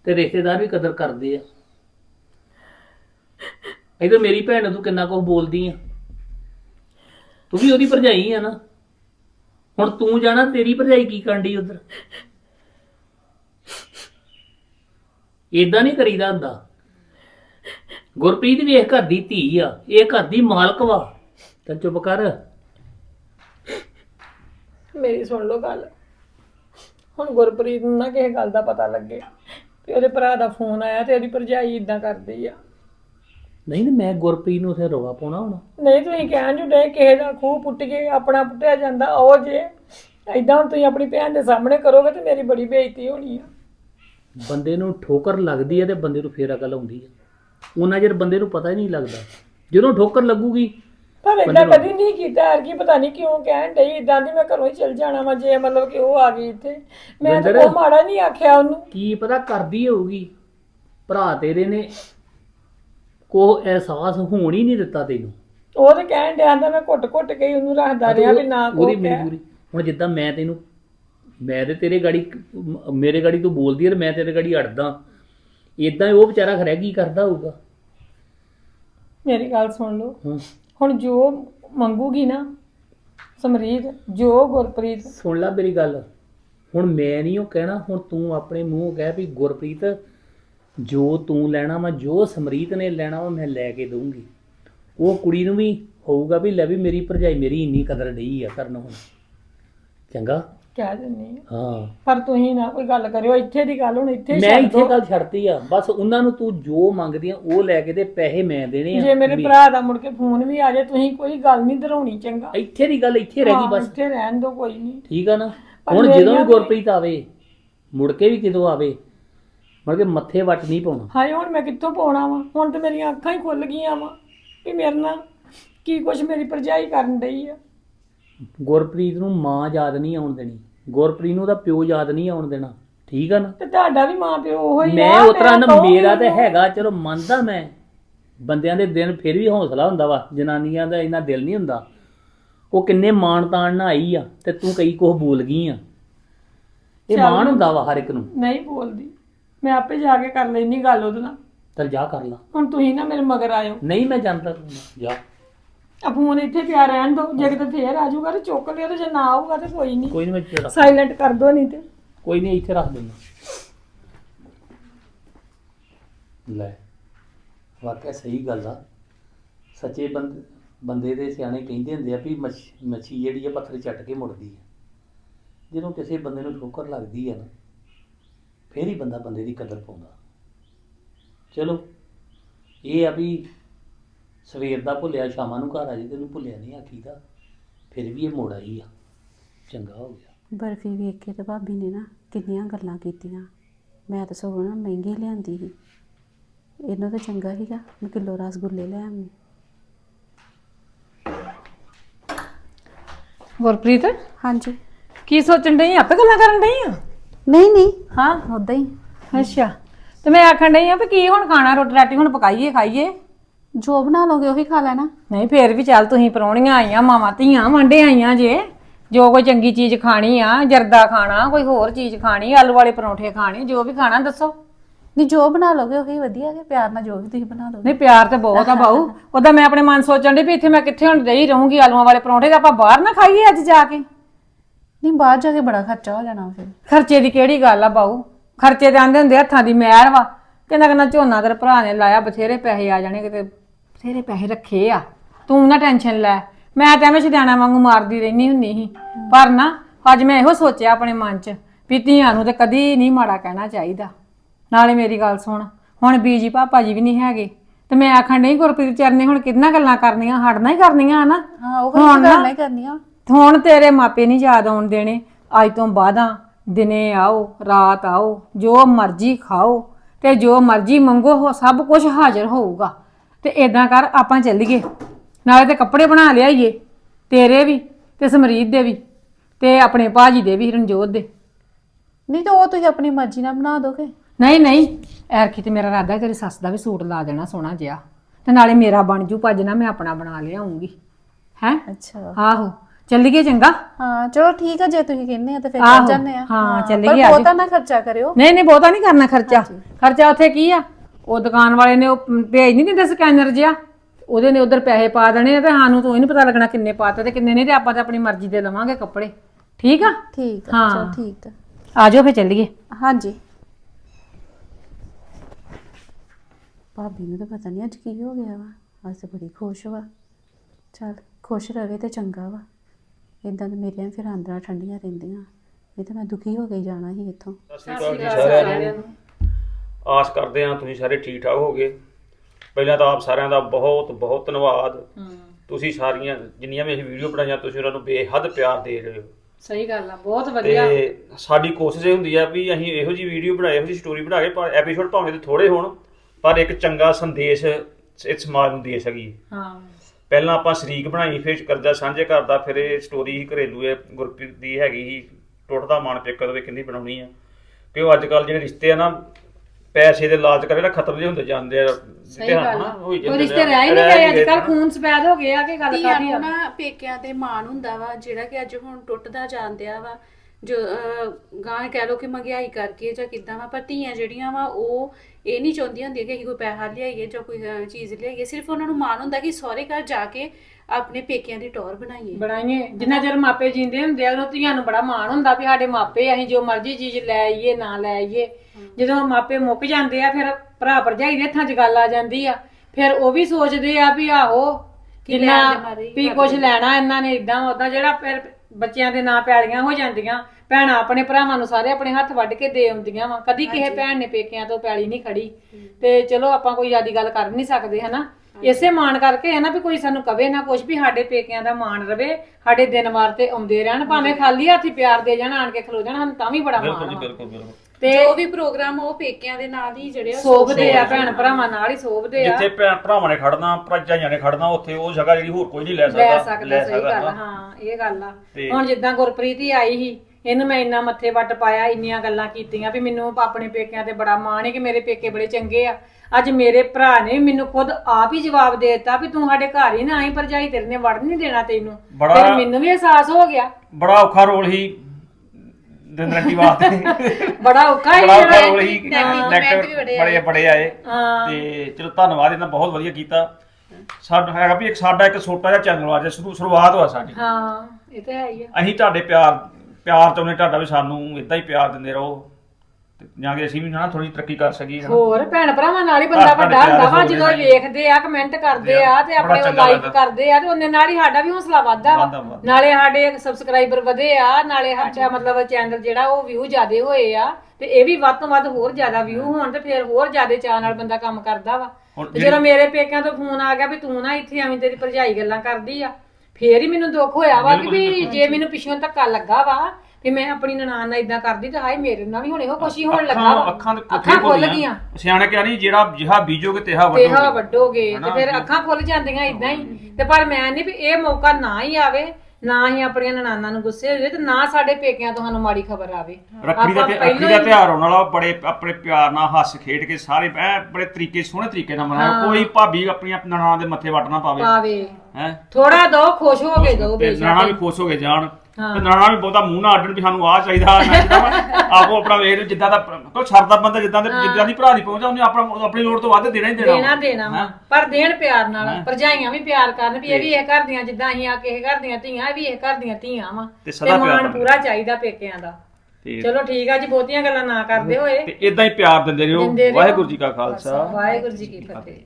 ਤੇ ਰਿਸ਼ਤੇਦਾਰ ਵੀ ਕਦਰ ਕਰਦੇ ਆ। ਇਧਰ ਮੇਰੀ ਭੈਣ ਨੂੰ ਤੂੰ ਕਿੰਨਾ ਕੁਝ ਬੋਲਦੀ ਆ। ਤੂੰ ਵੀ ਉਹਦੀ ਭਰਜਾਈ ਆ ਨਾ। ਹੁਣ ਤੂੰ ਜਾਣਾ, ਤੇਰੀ ਭਰਜਾਈ ਕੀ ਕਰਨ ਡਈ ਉਧਰ? ਇਦਾਂ ਨਹੀਂ ਕਰੀਦਾ ਹੁੰਦਾ। ਗੁਰਪ੍ਰੀਤ ਵੀ ਇਹ ਘਰ ਦੀ ਧੀ ਆ, ਇਹ ਘਰ ਦੀ ਮਾਲਕ ਵਾ। ਤਾਂ ਚੁੱਪ ਕਰ। ਮੇਰੀ ਸੁਣ ਲਓ ਗੱਲ। ਹੁਣ ਗੁਰਪ੍ਰੀਤ ਨੂੰ ਨਾ ਕਿਸੇ ਗੱਲ ਦਾ ਪਤਾ ਲੱਗੇ ਤੇ ਉਹਦੇ ਭਰਾ ਦਾ ਫੋਨ ਆਇਆ ਤੇ ਉਹਦੀ ਭਰਜਾਈ ਇਦਾਂ ਕਰਦੀ ਆ। ਨਹੀਂ ਨਾ ਮੈਂ ਗੁਰਪ੍ਰੀਤ ਨੂੰ ਉਥੇ ਰੋਵਾ ਪਾਉਣਾ ਹੁਣ। ਨਹੀਂ ਤੁਸੀਂ ਕਹਿਣ ਜੋ ਡੇ ਕਿਸੇ ਦਾ ਖੂਹ ਪੁੱਟ ਕੇ ਆਪਣਾ ਪੁੱਟਿਆ ਜਾਂਦਾ ਉਹ ਜੇ। ਐਦਾਂ ਹੁਣ ਤੁਸੀਂ ਆਪਣੀ ਭੈਣ ਦੇ ਸਾਹਮਣੇ ਕਰੋਗੇ ਤੇ ਮੇਰੀ ਬੜੀ ਬੇਇੱਜ਼ਤੀ ਹੋਣੀ ਆ। ਬੰਦੇ ਨੂੰ ਠੋਕਰ ਲੱਗਦੀ ਹੈ ਤੇ ਬੰਦੇ ਨੂੰ ਫੇਰ ਅਕਲ ਆਉਂਦੀ ਹੈ ਉਹਨਾਂ ਚਿਰ ਬੰਦੇ ਨੂੰ ਪਤਾ ਹੀ ਨਹੀਂ ਲੱਗਦਾ। ਜਦੋਂ ਠੋਕਰ ਲੱਗੂਗੀ ਪਰ ਏਦਾਂ ਕਦੀ ਨਹੀਂ ਕੀਤਾ ਯਾਰ ਕੀ ਪਤਾ ਨਹੀਂ ਕਿਉਂ ਕਹਿਣ ਡਈ ਇਦਾਂ ਦੀ ਮੈਂ ਘਰੋਂ ਹੀ ਚਲ ਜਾਣਾ ਵਾ ਜੇ ਮਤਲਬ ਕਿ ਉਹ ਆ ਗਈ ਇੱਥੇ। ਮੈਂ ਤਾਂ। ਕੋਈ ਮਾੜਾ ਨਹੀਂ ਆਖਿਆ ਉਹਨੂੰ। ਕੀ ਪਤਾ ਕਰਦੀ ਹੋਊਗੀ। ਭਰਾ ਤੇਰੇ ਨੇ ਕੋ ਅਹਿਸਾਸ ਹੋਣ ਹੀ ਨਹੀਂ ਦਿੱਤਾ ਤੈਨੂੰ। ਉਹ ਤਾਂ ਕਹਿਣ ਡਿਆ ਆਂਦਾ ਮੈਂ ਘੁੱਟ-ਘੁੱਟ ਕੇ ਹੀ ਉਹਨੂੰ ਰੱਖਦਾ ਰਿਹਾ ਵੀ ਨਾ ਉਹਦੀ ਕੋਈ ਕਹਿ। ਮਜਬੂਰੀ ਹੁਣ ਜਿੱਦਾਂ ਮੈਂ ਤੈਨੂੰ ਮੈਂ ਤੇ ਤੇਰੇ ਗਾੜੀ ਮ- ਮੇਰੇ ਗਾੜੀ ਤੂੰ ਬੋਲਦੀ ਹੈ ਤੇ ਮੈਂ ਤੇਰੇ ਗਾੜੀ ਅੜਦਾ। ਇਦਾਂ ਉਹ ਵਿਚਾਰਾ ਖਰਿਆ ਕੀ ਕਰਦਾ ਹੋਊਗਾ? ਮੇਰੀ ਗੱਲ ਸੁਣ ਲਓ। ਹਾਂ। ਹੁਣ ਜੋ ਮੰਗੂਗੀ ਨਾ ਸਮਰੀਤ ਜੋ ਗੁਰਪ੍ਰੀਤ। ਸੁਣ ਲੈ ਮੇਰੀ ਗੱਲ। ਹੁਣ ਮੈਂ ਨਹੀਂ ਉਹ ਕਹਿਣਾ ਹੁਣ ਤੂੰ ਆਪਣੇ ਮੂੰਹੋਂ ਕਹਿ ਵੀ ਗੁਰਪ੍ਰੀਤ ਜੋ ਤੂੰ ਲੈਣਾ ਵਾ ਜੋ ਸਮਰੀਤ ਨੇ ਲੈਣਾ ਵਾ ਮੈਂ ਲੈ ਕੇ ਦਊਂਗੀ। ਉਹ ਕੁੜੀ ਨੂੰ ਵੀ ਹੋਊਗਾ ਵੀ ਲੈ ਵੀ ਮੇਰੀ ਭਰਜਾਈ ਮੇਰੀ ਇੰਨੀ ਕਦਰ ਡਈ ਆ ਕਰਨ ਹੁਣ। ਚੰਗਾ? ਕਹਿ ਦਿੰਨੀ ਆ। ਹਾਂ। ਪਰ ਤੁਸੀਂ ਨਾ ਕੋਈ ਗੱਲ ਕਰਿਓ ਇੱਥੇ ਦੀ ਗੱਲ ਹੁਣ ਇੱਥੇ ਹੀ ਮੈਂ ਛੱਡ ਇੱਥੇ ਦਿਓ। ਗੱਲ ਛੱਡਤੀ ਆ ਬਸ ਉਹਨਾਂ ਨੂੰ ਤੂੰ ਜੋ ਮੰਗਦੀ ਆ ਉਹ ਲੈ ਕੇ ਤੇ ਪੈਸੇ ਮੈਂ ਦੇਣੇ ਆ। ਜੇ ਮੇਰੇ ਵੀ- ਭਰਾ ਦਾ ਮੁੜ ਕੇ ਫੋਨ ਵੀ ਆ ਜਾਏ ਤੁਸੀਂ ਕੋਈ ਗੱਲ ਨਹੀਂ ਧਰਾਉਣੀ ਚੰਗਾ। ਇੱਥੇ ਦੀ ਗੱਲ ਇੱਥੇ ਰਹਿ ਗਈ ਹਾਂ, ਬਸ। ਇੱਥੇ ਰਹਿਣ ਦੋ ਕੋਈ ਨਹੀਂ। ਠੀਕ ਆ ਨਾ? ਪਰ ਹੁਣ ਜਦੋਂ ਵੀ- ਗੁਰਪ੍ਰੀਤ ਆਵੇ ਮੁੜ ਕੇ ਵੀ ਕਿਦੋਂ ਆਵੇ ਮਤਲਬ ਕਿ ਮੱਥੇ ਵੱਟ ਨਹੀਂ ਪਾਉਣਾ। ਹਾਏ ਹੁਣ ਮੈਂ ਕਿੱਥੋਂ ਪਾਉਣਾ ਵਾ? ਹੁਣ ਤੇ ਮੇਰੀਆਂ ਅੱਖਾਂ ਹੀ ਖੁੱਲ ਗਈਆਂ ਵਾ ਵੀ ਮੇਰੇ ਨਾਲ ਕੀ ਕੁਛ ਮੇਰੀ ਭਰਜਾਈ ਕਰਨ ਡਈ ਆ। ਗੁਰਪ੍ਰੀਤ ਨੂੰ ਮਾਂ ਯਾਦ ਨਹੀਂ ਆਉਣ ਦੇਣੀ। ਗੁਰਪ੍ਰੀਤ ਨੂੰ ਉਹਦਾ ਪਿਓ ਯਾਦ ਨਹੀਂ ਆਉਣ ਦੇਣਾ। ਠੀਕ ਆ ਨਾ? ਤੇ ਤੁਹਾਡਾ ਵੀ ਮਾਂ ਪਿਓ ਉਹੋ ਹੀ ਮੈਂ ਆ, ਉਤਰਾ ਨਾ ਕਹੂੰਗੀ ਮੇਰਾ ਤੇ ਉਹਨੂੰ। ਹੈਗਾ ਚਲੋ ਮੰਨਦਾ ਮੈਂ। ਬੰਦਿਆਂ ਦੇ ਦਿਨ ਫਿਰ ਵੀ ਹੌਸਲਾ ਹੁੰਦਾ ਵਾ। ਜਨਾਨੀਆਂ ਦਾ ਇੰਨਾ ਦਿਲ ਨਹੀਂ ਹੁੰਦਾ। ਉਹ ਕਿੰਨੇ ਮਾਣ ਤਾਣ ਨਾਲ ਆਈ ਆ ਤੇ ਤੂੰ ਕਈ ਕੁਝ ਬੋਲ ਗਈ ਆ। ਇਹ ਚੱਲ। ਮਾਣ ਹੁੰਦਾ ਵਾ ਹਰ ਇੱਕ ਨੂੰ। ਨਹੀਂ ਬੋਲਦੀ ਮੈਂ ਆਪੇ ਜਾ ਕੇ ਕਰ ਲੈਣੀ ਗੱਲ ਉਹਦੇ ਨਾਲ। ਚੱਲ ਜਾ ਕਰ ਲਾ। ਹੁਣ ਤੁਸੀਂ ਨਾ ਮੇਰੇ ਮਗਰ ਆਇਓ। ਨਹੀਂ ਮੈਂ ਜਾਂਦਾ ਜਾ। ਆ ਫੋਨ ਇੱਥੇ ਪਿਆ ਰਹਿਣ ਦੋ। ਜੇ ਕਿਤੇ ਫੇਰ ਆ ਜਾਊਗਾ ਤੇ ਚੁੱਕ ਲਿਓ ਤੇ ਜੇ ਨਾ ਆਊਗਾ ਤੇ ਕੋਈ ਨਹੀਂ। ਕੋਈ ਨਹੀਂ ਮੈਂ ਇੱਥੇ ਰੱਖ ਸਾਇਲੈਂਟ ਕਰ ਦੋ ਨਹੀਂ ਤੇ। ਕੋਈ ਨਹੀਂ ਇੱਥੇ ਰੱਖ ਦਿੰਦਾ। ਲੈ ਵਾਕਿਆ ਸਹੀ ਗੱਲ ਆ। ਸੱਚੇ ਬੰਦੇ ਬੰਦੇ ਦੇ ਸਿਆਣੇ ਕਹਿੰਦੇ ਹੁੰਦੇ ਆ ਵੀ ਮੱਛ- ਮੱਛੀ ਜਿਹੜੀ ਆ ਪੱਥਰ ਚੱਟ ਕੇ ਮੁੜਦੀ ਆ। ਜਦੋਂ ਕਿਸੇ ਬੰਦੇ ਨੂੰ ਠੋਕਰ ਲੱਗਦੀ ਆ ਨਾ। ਫੇਰ ਹੀ ਬੰਦਾ ਬੰਦੇ ਦੀ ਕਦਰ ਪਾਉਂਦਾ। ਚਲੋ ਇਹ ਆ ਵੀ ਸਵੇਰ ਦਾ ਭੁੱਲਿਆ ਸ਼ਾਮਾਂ ਨੂੰ ਘਰ ਆ ਜੇ ਤੈਨੂੰ ਭੁੱਲਿਆ ਨਹੀਂ ਆਖੀਦਾ ਫਿਰ ਵੀ ਇਹ ਮੋੜ ਆਈ ਆ। ਚੰਗਾ ਹੋ ਗਿਆ। ਬਰਫੀ ਵੇਖ ਕੇ ਤੇ ਭਾਬੀ ਨੇ ਨਾ ਕਿੰਨੀਆਂ ਗੱਲਾਂ ਕੀਤੀਆਂ। ਮੈਂ ਤਾਂ ਸਗੋਂ ਨਾ ਮਹਿੰਗੀ ਲਿਆਂਦੀ ਸੀ। ਇਹਨਾਂ ਤਾਂ ਚੰਗਾ ਸੀਗਾ ਮੈਂ ਕਿਲੋ ਰਸਗੁੱਲੇ ਲੈ ਆਉਂਦੀ। ਗੁਰਪ੍ਰੀਤ? ਹਾਂਜੀ। ਕੀ ਸੋਚਣ ਡਈ ਆਪੇ ਗੱਲਾਂ ਕਰਨ ਡਈ ਆ? ਨਹੀਂ ਨਹੀਂ। ਹਾਂ ਉਦਾਂ ਹੀ। ਅੱਛਾ। ਤੇ ਮੈਂ ਆਖਣ ਡਈ ਆ ਵੀ ਕੀ ਹੁਣ ਖਾਣਾ ਰੋਟੀ ਰਾਟੀ ਹੁਣ ਪਕਾਈਏ ਖਾਈਏ? ਜੋ ਬਣਾ ਲੋਗੇ ਉਹੀ ਖਾ ਲੈਣਾ। ਨਹੀਂ ਫੇਰ ਵੀ ਚੱਲ ਤੁਸੀਂ ਪਰੌਣੀਆਂ ਆਈਆਂ ਮਾਵਾਂ ਧੀਆਂ ਵਾਂਡੇ ਆਈਆਂ ਜੇ। ਜੋ ਕੋਈ ਚੰਗੀ ਚੀਜ਼ ਖਾਣੀ ਆ ਜਰਦਾ ਖਾਣਾ ਕੋਈ ਹੋਰ ਚੀਜ਼ ਖਾਣੀ ਆਲੂ ਵਾਲੇ ਪਰੌਂਠੇ ਖਾਣੇ ਜੋ ਵੀ ਖਾਣਾ ਦੱਸੋ। ਨਹੀਂ ਜੋ ਬਣਾ ਲੋਗੇ ਉਹੀ ਵਧੀਆ ਹੈ ਪਿਆਰ ਨਾਲ ਜੋ ਵੀ ਤੁਸੀਂ ਬਣਾ ਲੋਗੇ ਨਹੀਂ ਪਿਆਰ ਤੇ ਬਹੁਤ ਆ ਬਾਊ। ਉਹਦਾ ਮੈਂ ਆਪਣੇ ਮਨ ਸੋਚਣ ਦੀ ਵੀ ਇੱਥੇ ਮੈਂ ਕਿੱਥੇ ਹੁਣ ਰਹੀ ਰਹੂੰਗੀ ਆਲੂਆਂ ਵਾਲੇ ਪਰੌਂਠੇ ਤੇ ਆਪਾਂ ਬਾਹਰ ਨਾ ਖਾਈਏ ਅੱਜ ਜਾ ਕੇ। ਨਹੀਂ ਬਾਹਰ ਜਾ ਕੇ ਬੜਾ ਖਰਚਾ ਹੋ ਜਾਣਾ ਫਿਰ। ਖਰਚੇ ਦੀ ਕਿਹੜੀ ਗੱਲ ਆ ਬਾਊ? ਖਰਚੇ ਤੇ ਆਂਦੇ ਹੁੰਦੇ ਹੱਥਾਂ ਦੀ ਮੈਲ ਵਾ। ਕਹਿੰਦਾ ਕਹਿੰਦਾ ਝੋਨਾ ਤੇਰੇ ਭਰਾ ਨੇ ਲਾਇਆ ਬਥੇਰੇ ਪੈਸੇ ਆ ਜਾਣੇ ਕਿਤੇ। ਬਥੇਰੇ ਪੈਸੇ ਰੱਖੇ ਆ। ਤੂੰ ਨਾ ਟੈਨਸ਼ਨ ਲੈ। ਮੈਂ ਤਾਂ ਐਵੇਂ ਸ਼ਿਦਾਨਾ ਵਾਂਗੂ ਮਾਰਦੀ ਰਹਿਨੀ ਹੁੰਨੀ ਸੀ। ਪਰ ਨਾ ਅੱਜ ਮੈਂ ਇਹੋ ਸੋਚਿਆ ਆਪਣੇ ਮਨ 'ਚ ਵੀ ਧੀਆਂ ਨੂੰ ਤੇ ਕਦੀ ਨਹੀਂ ਮਾੜਾ ਕਹਿਣਾ ਚਾਹੀਦਾ। ਨਾਲੇ ਮੇਰੀ ਗੱਲ ਸੁਣ ਹੁਣ ਬੀਜੀ ਪਾਪਾ ਜੀ ਵੀ ਨਹੀਂ ਹੈਗੇ। ਤੇ ਮੈਂ ਆਖਣ ਨਹੀਂ ਗੁਰਪ੍ਰੀਤ ਚਰਨੇ ਹੁਣ ਕਿੰਨਾ ਗੱਲਾਂ ਕਰਨੀਆਂ ਹੜਨਾ ਹੀ ਕਰਨੀਆਂ ਹਨਾ? ਹਾਂ ਉਹ ਗੱਲਾਂ ਹੀ ਕਰਨੀਆਂ। ਹੁਣ ਤੇਰੇ ਮਾਪੇ ਨਹੀਂ ਯਾਦ ਆਉਣ ਦੇਣੇ। ਅੱਜ ਤੋਂ ਬਾਅਦਾਂ ਦਿਨੇ ਆਓ ਰਾਤ ਆਓ ਜੋ ਮਰਜ਼ੀ ਖਾਓ ਤੇ ਜੋ ਮਰਜ਼ੀ ਮੰਗੋ ਉਹ ਸਭ ਕੁਝ ਹਾਜ਼ਰ ਹੋਊਗਾ। ਤੇ ਇਦਾਂ ਕਰ ਆਪਾਂ ਚੱਲੀਏ। ਨਾਲੇ ਤੇ ਕੱਪੜੇ ਬਣਾ ਲਿਆਈਏ ਤੇਰੇ ਵੀ ਤੇ ਸਮਰੀਤ ਦੇ ਵੀ ਤੇ ਆਪਣੇ ਭਾਜੀ ਦੇ ਵੀ ਰਣਜੋਤ ਦੇ। ਨਹੀਂ ਤਾਂ ਉਹ ਤੁਸੀਂ ਆਪਣੀ ਮਰਜ਼ੀ ਨਾਲ ਬਣਾ ਦੋਗੇ। ਨਹੀਂ ਨਹੀਂ ਐਰਕੀ ਤੇ ਮੇਰਾ ਇਰਾਦਾ ਤੇਰੀ ਸੱਸ ਦਾ ਵੀ ਸੂਟ ਲਾ ਦੇਣਾ ਸੋਹਣਾ ਜਿਹਾ। ਤੇ ਨਾਲੇ ਮੇਰਾ ਬਣ ਜੂ ਭੱਜ ਨਾ ਮੈਂ ਆਪਣਾ ਬਣਾ ਲਿਆਉਂਗੀ। ਹੈ? ਅੱਛਾ। ਆਹੋ। ਚੱਲੀਏ ਚੰਗਾ? ਹਾਂ ਚਲੋ ਠੀਕ ਆ ਜੇ ਤੁਸੀਂ ਕਹਿੰਦੇ ਆ ਤਾਂ ਫਿਰ ਆਹੋ, ਚੱਲ ਜਾਂਦੇ ਆ। ਹਾਂ, ਚੱਲੀਏ, ਪਰ ਆ ਬਹੁਤਾ ਨਾ ਖਰਚਾ ਕਰਿਓ। ਨਹੀਂ ਨਹੀਂ ਬਹੁਤਾ ਨਹੀਂ ਕਰਨਾ ਖਰਚਾ। ਖਰਚਾ ਉੱਥੇ ਕੀ ਆ? ਉਹ ਦੁਕਾਨ ਵਾਲੇ ਨੇ ਉਹ ਭੇਜ ਨਹੀਂ ਦਿੰਦੇ ਸਕੈਨਰ ਜਿਹਾ। ਉਹਦੇ ਨੇ ਉਧਰ ਪੈਸੇ ਪਾ ਦੇਣੇ ਆ ਤੇ ਸਾਨੂੰ ਤੋਂ ਹੀ ਨਹੀਂ ਪਤਾ ਲੱਗਣਾ ਕਿੰਨੇ ਪਾਤੇ ਤੇ ਕਿੰਨੇ ਨਹੀਂ ਤੇ ਆਪਾਂ ਤਾਂ ਆਪਣੀ ਮਰਜ਼ੀ ਦੇ ਲਵਾਂਗੇ ਕੱਪੜੇ। ਠੀਕ ਆ? ਠੀਕ ਆ ਹਾਂ। ਚਲੋ ਠੀਕ ਆ। ਆ ਜਾਓ ਫੇ ਚੱਲੀਏ। ਹਾਂਜੀ। ਭਾਬੀ ਨੂੰ ਤਾਂ ਪਤਾ ਨਹੀਂ ਅੱਜ ਕੀ ਹੋ ਗਿਆ ਵਾ। ਅੱਜ ਤਾਂ ਬੜੀ ਖੁਸ਼ ਵਾ। ਚਲ ਖੁਸ਼ ਰਵੇ ਤੇ ਚੰਗਾ ਵਾ। ਇਦਾਂ ਤਾਂ ਮੇਰੀਆਂ ਫਿਰ ਅੰਦਰਾਂ ਠੰਡੀਆਂ ਰਹਿੰਦੀਆਂ। ਇਹ ਤਾਂ ਮੈਂ ਦੁਖੀ ਹੋ ਕੇ ਜਾਣਾ ਸੀ ਇੱਥੋਂ। ਸਤਿ ਸ਼੍ਰੀ ਅਕਾਲ ਜੀ ਸਾਰਿਆਂ ਨੂੰ। ਆਸ ਕਰਦੇ ਹਾਂ ਤੁਸੀਂ ਸਾਰੇ ਠੀਕ ਠਾਕ ਹੋਗੇ। ਪਹਿਲਾਂ ਤਾਂ ਆਪ ਸਾਰਿਆਂ ਦਾ ਬਹੁਤ ਬਹੁਤ ਧੰਨਵਾਦ। ਤੁਸੀਂ ਸਾਰੀਆਂ ਜਿੰਨੀਆਂ ਵੀ ਅਸੀਂ ਵੀਡੀਓ ਬਣਾਈਆਂ ਤੁਸੀਂ ਉਹਨਾਂ ਨੂੰ ਬੇਹੱਦ ਪਿਆਰ ਦੇ ਰਹੇ ਹੋ। ਸਹੀ ਗੱਲ ਆ ਬਹੁਤ ਤੇ ਸਾਡੀ ਕੋਸ਼ਿਸ਼ ਇਹ ਹੁੰਦੀ ਆ ਵੀ ਅਸੀਂ ਇਹੋ ਜੀ ਵੀਡੀਓ ਬਣਾਏ ਇਹੋ ਜੀ ਸਟੋਰੀ ਬਣਾ ਕੇ ਪਰ ਐਪੀਸੋਡ ਭਾਵੇਂ ਤੇ ਥੋੜੇ ਹੋਣ ਪਰ ਇੱਕ ਚੰਗਾ ਸੰਦੇਸ਼ ਇਸ ਸਮਾਜ ਨੂੰ ਦੇ ਸਕੀਏ। ਹਾਂ। ਪਹਿਲਾਂ ਆਪਾਂ ਸ਼ਰੀਕ ਬਣਾਈ ਫਿਰ ਕਰਜ਼ਾ ਸਾਂਝੇ ਘਰ ਦਾ ਫਿਰ ਇਹ ਸਟੋਰੀ ਹੀ ਘਰੇਲੂ ਹੈ ਗੁਰਪ੍ਰੀਤ ਦੀ ਹੈਗੀ ਸੀ ਟੁੱਟਦਾ ਮਨ ਪੇਕਾ ਦੇ ਕਿੰਨੀ ਬਣਾਉਣੀ ਆ। ਕਿ ਉਹ ਅੱਜ ਕੱਲ ਜਿਹੜੇ ਰਿਸ਼ਤੇ ਆ ਨਾ ਪੈਸੇ ਦੇ ਲਾਲਚ ਕਰਕੇ ਨਾ ਖਤਮ ਜਿਹੇ ਹੁੰਦੇ ਜਾਂਦੇ ਆ ਸਹੀ ਗੱਲ ਹੋਈ ਕੋਈ ਜਾਂਦੇ ਰਿਸ਼ਤੇ। ਰਹਿ ਹੀ ਨਹੀਂ ਗਏ ਅੱਜ ਕੱਲ ਖੂਨ ਸਫੈਦ ਹੋ ਗਏ ਆ ਕਿ ਗੱਲ ਕਾਦੀ ਆ। ਨੂੰ ਪੇਕਿਆਂ ਤੇ ਮਾਣ ਹੁੰਦਾ ਵਾ ਜਿਹੜਾ ਕਿ ਅੱਜ ਹੁਣ ਟੁੱਟਦਾ ਜਾਂਦਿਆ ਵਾ। ਜੋ ਗਾਂ ਕਹਿ ਲੋ ਕਿ ਮਹਿੰਗਾਈ ਕਰਕੇ ਜਾਂ ਕਿਦਾਂ ਵਾ ਪਰ ਧੀਆਂ ਜਿਹੜੀਆਂ ਵਾ ਉਹ ਇਹ ਨਹੀਂ ਚਾਹੁੰਦੀਆਂ ਹੁੰਦੀਆਂ ਕਿ ਅਸੀਂ ਕੋਈ ਪੈਸਾ ਲਿਆਈਏ ਜਾਂ ਕੋਈ ਚੀਜ਼ ਲਿਆਈਏ। ਸਿਰਫ ਉਹਨਾਂ ਨੂੰ ਮਾਣ ਹੁੰਦਾ ਕਿ ਸਹੁਰੇ ਘਰ ਜਾ ਕੇ ਆਪਣੇ ਪੇਕਿਆਂ ਦੀ ਟੌਰ ਬਣਾਈਏ। ਬਣਾਈਏ। ਜਿੰਨਾ ਚਿਰ ਮਾਪੇ ਜਿੰਦੇ ਹੁੰਦੇ ਆ ਉਦੋਂ ਧੀਆਂ ਨੂੰ ਬੜਾ ਮਾਣ ਹੁੰਦਾ ਵੀ ਸਾਡੇ ਮਾਪੇ ਅਸੀਂ ਜੋ ਮਰਜ਼ੀ ਚੀਜ਼ ਲੈ ਆਈਏ ਨਾ ਲੈ ਆਈਏ। ਜਦੋਂ ਮਾਪੇ ਮੁੱਕ ਜਾਂਦੇ ਆ ਫਿਰ ਭਰਾ ਭਰਜਾਈ ਦੇ ਹੱਥਾਂ 'ਚ ਗੱਲ ਆ ਜਾਂਦੀ ਆ। ਫਿਰ ਉਹ ਵੀ ਸੋਚਦੇ ਆ ਵੀ ਆਹੋ ਕਿ ਲੈਣ ਦੇ ਮਾਰੇ ਹੀ ਵੀ ਕੁਝ ਲੈਣਾ ਇਹਨਾਂ ਨੇ ਇਦਾਂ ਉਦਾਂ ਜਿਹੜਾ ਫਿਰ ਬੱਚਿਆਂ ਦੇ ਨਾਂ ਪੈਲੀਆਂ ਹੋ ਜਾਂਦੀਆਂ ਭੈਣਾਂ ਆਪਣੇ ਭਰਾਵਾਂ ਨੂੰ ਸਾਰੇ ਆਪਣੇ ਹੱਥ ਵੱਢ ਕੇ ਦੇ ਆਉਂਦੀਆਂ ਵਾ। ਕਦੀ ਕਿਸੇ ਭੈਣ ਨੇ ਪੇਕਿਆਂ ਤੋਂ ਪੈਲੀ ਨਹੀਂ ਖੜੀ। ਤੇ ਚਲੋ ਆਪਾਂ ਕੋਈ ਜ਼ਿਆਦੀ ਗੱਲ ਕਰ ਨਹੀਂ ਸਕਦੇ ਹਨਾ? ਇਸੇ ਮਾਣ ਕਰਕੇ ਹੈ ਨਾ ਵੀ ਕੋਈ ਸਾਨੂੰ ਕਵੇ ਨਾ ਕੁਝ ਵੀ ਸਾਡੇ ਪੇਕਿਆਂ ਦਾ ਮਾਣ ਰਵੇ ਸਾਡੇ ਦਿਨ ਵਾਰ ਤੇ ਆਉਂਦੇ ਰਹਿਣ ਭਾਵੇਂ ਖਾਲੀ ਹੱਥੀ ਪਿਆਰ ਦੇ ਜਾਣ ਆਣ ਕੇ ਖਲੋ ਜਾਣ ਸਾਨੂੰ ਤਾਂ ਵੀ ਬੜਾ ਬਿਲਕੁਲ ਮਾਣ ਜੀ ਵਾ। ਬਿਲਕੁਲ ਬਿਲਕੁਲ। ਤੇ ਜੋ ਵੀ ਪ੍ਰੋਗਰਾਮ ਉਹ ਪੇਕਿਆਂ ਦੇ ਨਾਲ ਹੀ ਜਿਹੜੇ ਸੋਭਦੇ ਆ ਭੈਣ ਭਰਾਵਾਂ ਨਾਲ ਹੀ ਸੋਭਦੇ ਆ। ਜਿੱਥੇ ਭੈਣ ਭਰਾਵਾਂ ਨੇ ਖੜਨਾ ਭਰਜਾਈਆਂ ਨੇ ਖੜਨਾ ਉੱਥੇ ਉਹ ਜਗ੍ਹਾ ਜਿਹੜੀ ਹੋਰ ਕੋਈ ਨਹੀਂ ਲੈ ਸਕਦਾ ਲੈ ਸਕਦਾ ਸਹੀ ਗੱਲ। ਹਾਂ ਇਹ ਗੱਲ ਆ। ਹੁਣ ਜਿੱਦਾਂ ਗੁਰਪ੍ਰੀਤ ਹੀ ਆਈ ਸੀ ਇਹਨੂੰ ਮੈਂ ਇੰਨਾ ਮੱਥੇ ਵੱਟ ਪਾਇਆ ਇੰਨੀਆਂ ਗੱਲਾਂ ਕੀਤੀਆਂ ਵੀ ਮੈਨੂੰ ਆਪਣੇ ਪੇਕਿਆਂ ਤੇ ਬੜਾ ਮਾਣ ਹੈ ਕਿ ਮੇਰੇ ਪੇਕੇ ਬੜੇ ਚੰਗੇ ਆ। ਅੱਜ ਮੇਰੇ ਭਰਾ ਨੇ ਮੈਨੂੰ ਖੁਦ ਆਪ ਹੀ ਜਵਾਬ ਦੇ ਦਿੱਤਾ ਵੀ ਤੂੰ ਸਾਡੇ ਘਰ ਹੀ ਨਾ ਆਈ ਭਰਜਾਈ ਤੇਰੇ ਨੇ ਵੜ ਨਹੀਂ ਦੇਣਾ ਤੈਨੂੰ। ਫਿਰ ਮੈਨੂੰ ਵੀ ਅਹਿਸਾਸ ਹੋ ਗਿਆ। ਬੜਾ ਔਖਾ ਰੋਲ ਹੀ ਦਿਨ ਰੰਟੀ ਵਾਸਤੇ। ਬੜਾ ਔਖਾ ਹੀ ਬੜਾ ਔਖਾ ਜਿਹੜਾ ਰੋਲ ਹੀ ਨੈਗੇਟਿਵ ਬੜੇ ਬੜੇ ਆਏ। ਹਾਂ। ਤੇ ਚਲੋ ਧੰਨਵਾਦ ਇਹਨਾਂ ਬਹੁਤ ਵਧੀਆ ਕੀਤਾ। ਸਾਡਾ ਹੈਗਾ ਵੀ ਇੱਕ ਸਾਡਾ ਇੱਕ ਛੋਟਾ ਜਿਹਾ ਚੈਨਲ ਆ ਜੇ ਸ਼ੁਰੂ ਸ਼ੁਰੂਆਤ ਹੋਆ ਸਾਡੀ। ਹਾਂ ਇਹ ਤਾਂ ਹੈ ਹੀ ਆ। ਅਸੀਂ ਤੁਹਾਡੇ ਪਿਆਰ ਪਿਆਰ ਚਾਹੁੰਦੇ ਤੁਹਾਡਾ ਵੀ ਸਾਨੂੰ ਇਦਾਂ ਹੀ ਪਿਆਰ ਦਿੰਦੇ ਰਹੋ। ਤੇ ਜਾਂ ਕਿ ਅਸੀਂ ਵੀ ਨਾ ਥੋੜੀ ਤਰੱਕੀ ਕਰ ਸਕੀਏ ਹਨਾ। ਹੋਰ ਭੈਣ ਭਰਾਵਾਂ ਨਾਲ ਹੀ ਬੰਦਾ ਵੱਡਾ ਹੁੰਦਾ ਵਾ ਜਦੋਂ ਵੇਖਦੇ ਆ ਕਮੈਂਟ ਕਰਦੇ ਆ ਤੇ ਬੜਾ ਆਪਣੇ ਚੰਗਾ ਲਾਈਕ ਲੱਗਦਾ। ਕਰਦੇ ਆ ਤੇ ਉਹਨੇ ਨਾਲ ਹੀ ਸਾਡਾ ਵੀ ਹੌਸਲਾ ਵੱਧਦਾ ਵੱਧਦਾ, ਵਾ ਵੱਧਦਾ। ਨਾਲੇ ਸਾਡੇ ਸਬਸਕ੍ਰਾਈਬਰ ਵਧੇ ਆ ਨਾਲੇ ਸਾਡਾ ਮਤਲਬ ਚੈਨਲ ਜਿਹੜਾ ਉਹ ਵਿਊ ਜ਼ਿਆਦੇ ਹੋਏ ਆ ਤੇ ਇਹ ਵੀ ਵੱਧ ਤੋਂ ਵੱਧ ਹੋਰ ਜ਼ਿਆਦਾ ਵਿਊ ਹੋਣ ਤੇ ਫਿਰ ਹੋਰ ਜ਼ਿਆਦੇ ਚਾਅ ਨਾਲ ਬੰਦਾ ਕੰਮ ਕਰਦਾ ਵਾ ਹੁਣ ਤੇ ਜਦੋਂ ਮੇਰੇ ਪੇਕਿਆਂ ਤੋਂ ਫੋਨ ਆ ਗਿਆ ਵੀ ਤੂੰ ਨਾ ਇੱਥੇ ਆਵੀਂ ਤੇਰੀ ਭਰਜਾਈ ਗੱਲਾਂ ਕਰਦੀ ਆ ਫੇਰ ਹੀ ਮੈਨੂੰ ਦੁੱਖ ਹੋਇਆ ਵਾ ਕਿ ਵੀ ਜੇ ਮੈਨੂੰ ਪਿੱਛੋਂ ਧੱਕਾ ਲੱਗਾ ਵਾ ਵੀ ਮੈਂ ਆਪਣੀ ਨਨਾਣ ਨਾਲ ਇਦਾਂ ਕਰਦੀ ਤੇ ਹਾਏ ਮੇਰੇ ਨਾਲ ਵੀ ਹੁਣ ਇਹੋ ਕੁਛ ਹੀ ਹੋਣ ਲੱਗਾ ਅੱਖਾਂ ਵਾ। ਅੱਖਾਂ ਦੇ ਅੱਖਾਂ ਖੁੱਲ ਗਈਆਂ। ਸਿਆਣੇ ਕਿਹਾ ਨਹੀਂ ਜਿਹੜਾ ਜਿਹਾ ਬੀਜੋਗੇ ਤੇਹਾ ਤੇ ਹਾਂ ਵੱਢੋਗੇ ਵੱਡੋਗੇ ਤੇ ਹਨਾ? ਫਿਰ ਅੱਖਾਂ ਖੁੱਲ ਜਾਂਦੀਆਂ ਇਦਾਂ ਹੀ। ਤੇ ਪਰ ਮੈਂ ਨਹੀਂ ਵੀ ਇਹ ਮੌਕਾ ਨਾ ਹੀ ਆਵੇ ਨਾ ਹੀ ਆਪਣੀਆਂ ਨਨਾਣਾਂ ਨੂੰ ਗੁੱਸੇ ਹੋਵੇ ਤੇ ਨਾ ਸਾਡੇ ਪੇਕਿਆਂ ਤੋਂ ਸਾਨੂੰ ਮਾੜੀ ਖਬਰ ਆਵੇ। ਰੱਖੜੀ ਦਾ ਆਪਾਂ ਤੇ- ਪਹਿਲਾਂ ਰੱਖੜੀ ਦਾ ਹੀ- ਤਿਉਹਾਰ ਆਉਣ ਵਾਲਾ ਬੜੇ ਆਪਣੇ ਪਿਆਰ ਨਾਲ ਹੱਸ ਖੇਡ ਕੇ ਸਾਰੇ ਐ ਬੜੇ ਤਰੀਕੇ ਸੋਹਣੇ ਤਰੀਕੇ ਨਾਲ ਮਨਾਓ ਕੋਈ ਭਾਬੀ ਆਪਣੀਆਂ ਨਨਾਣਾਂ ਦੇ ਮੱਥੇ ਵੱਟ ਨਾ ਪਾਵੇ। ਪਾਵੇ। ਹੈ? ਥੋੜਾ ਦੋ ਖੁਸ਼ ਹੋ ਕੇ ਦੋ ਤੇ ਨਾਣਾ ਵੀ ਬੇਸ਼ੱਕ ਖੁਸ਼ ਹੋ ਕੇ ਜਾਣ। ਤੇ ਨਾਣਾ ਵੀ ਬਹੁਤਾ ਮੂੰਹ ਨਾ ਅੱਡਣ ਵੀ ਸਾਨੂੰ ਆਹ ਚਾਹੀਦਾ ਆਹ ਨਾ ਚਾਹੀਦਾ ਵਾ। ਆਪੋ ਆਪਣਾ ਵੇਖ ਲਓ, ਜਿੱਦਾਂ ਦਾ ਕੋਈ ਸਰਦਾ ਬੰਦਾ ਜਿੱਦਾਂ ਦੇ ਜਿੱਦਾਂ ਦੀ ਭਰਾ ਦੀ ਪਹੁੰਚਾ ਉਹਨੇ ਆਪਣਾ ਆਪਣੀ ਲੋੜ ਤੋਂ ਵੱਧ ਦੇਣਾ ਹੀ ਦੇਣਾ ਦੇਣਾ ਵਾ। ਦੇਣਾ ਵਾ ਹੈਂ? ਪਰ ਦੇਣ ਪਿਆਰ ਨਾਲ ਭਰਜਾਈਆਂ ਵੀ ਪਿਆਰ ਕਰਨ ਵੀ ਇਹ ਵੀ ਇਹ ਘਰ ਦੀਆਂ ਜਿੱਦਾਂ ਅਸੀਂ ਆ ਕੇ ਇਹ ਘਰ ਦੀਆਂ ਧੀਆਂ ਇਹ ਵੀ ਇਹ ਘਰ ਦੀਆਂ ਧੀਆਂ ਵਾ ਤੇ ਸਦਾ ਪਿਆਰ ਮਾਣ ਨਾਲ। ਪੂਰਾ ਚਾਹੀਦਾ ਪੇਕਿਆਂ ਦਾ ਤੇ ਚਲੋ ਠੀਕ ਆ ਜੀ ਬਹੁਤੀਆਂ ਗੱਲਾਂ ਨਾ ਕਰਦੇ ਹੋਏ ਤੇ ਇਦਾਂ ਹੀ ਪਿਆਰ ਦਿੰਦੇ ਰਹੋ ਦਿੰਦੇ ਰਹੋ। ਵਾਹਿਗੁਰੂ ਜੀ ਕਾ ਖਾਲਸਾ ਵਾਹਿਗੁਰੂ ਜੀ ਕੀ ਫਤਿਹ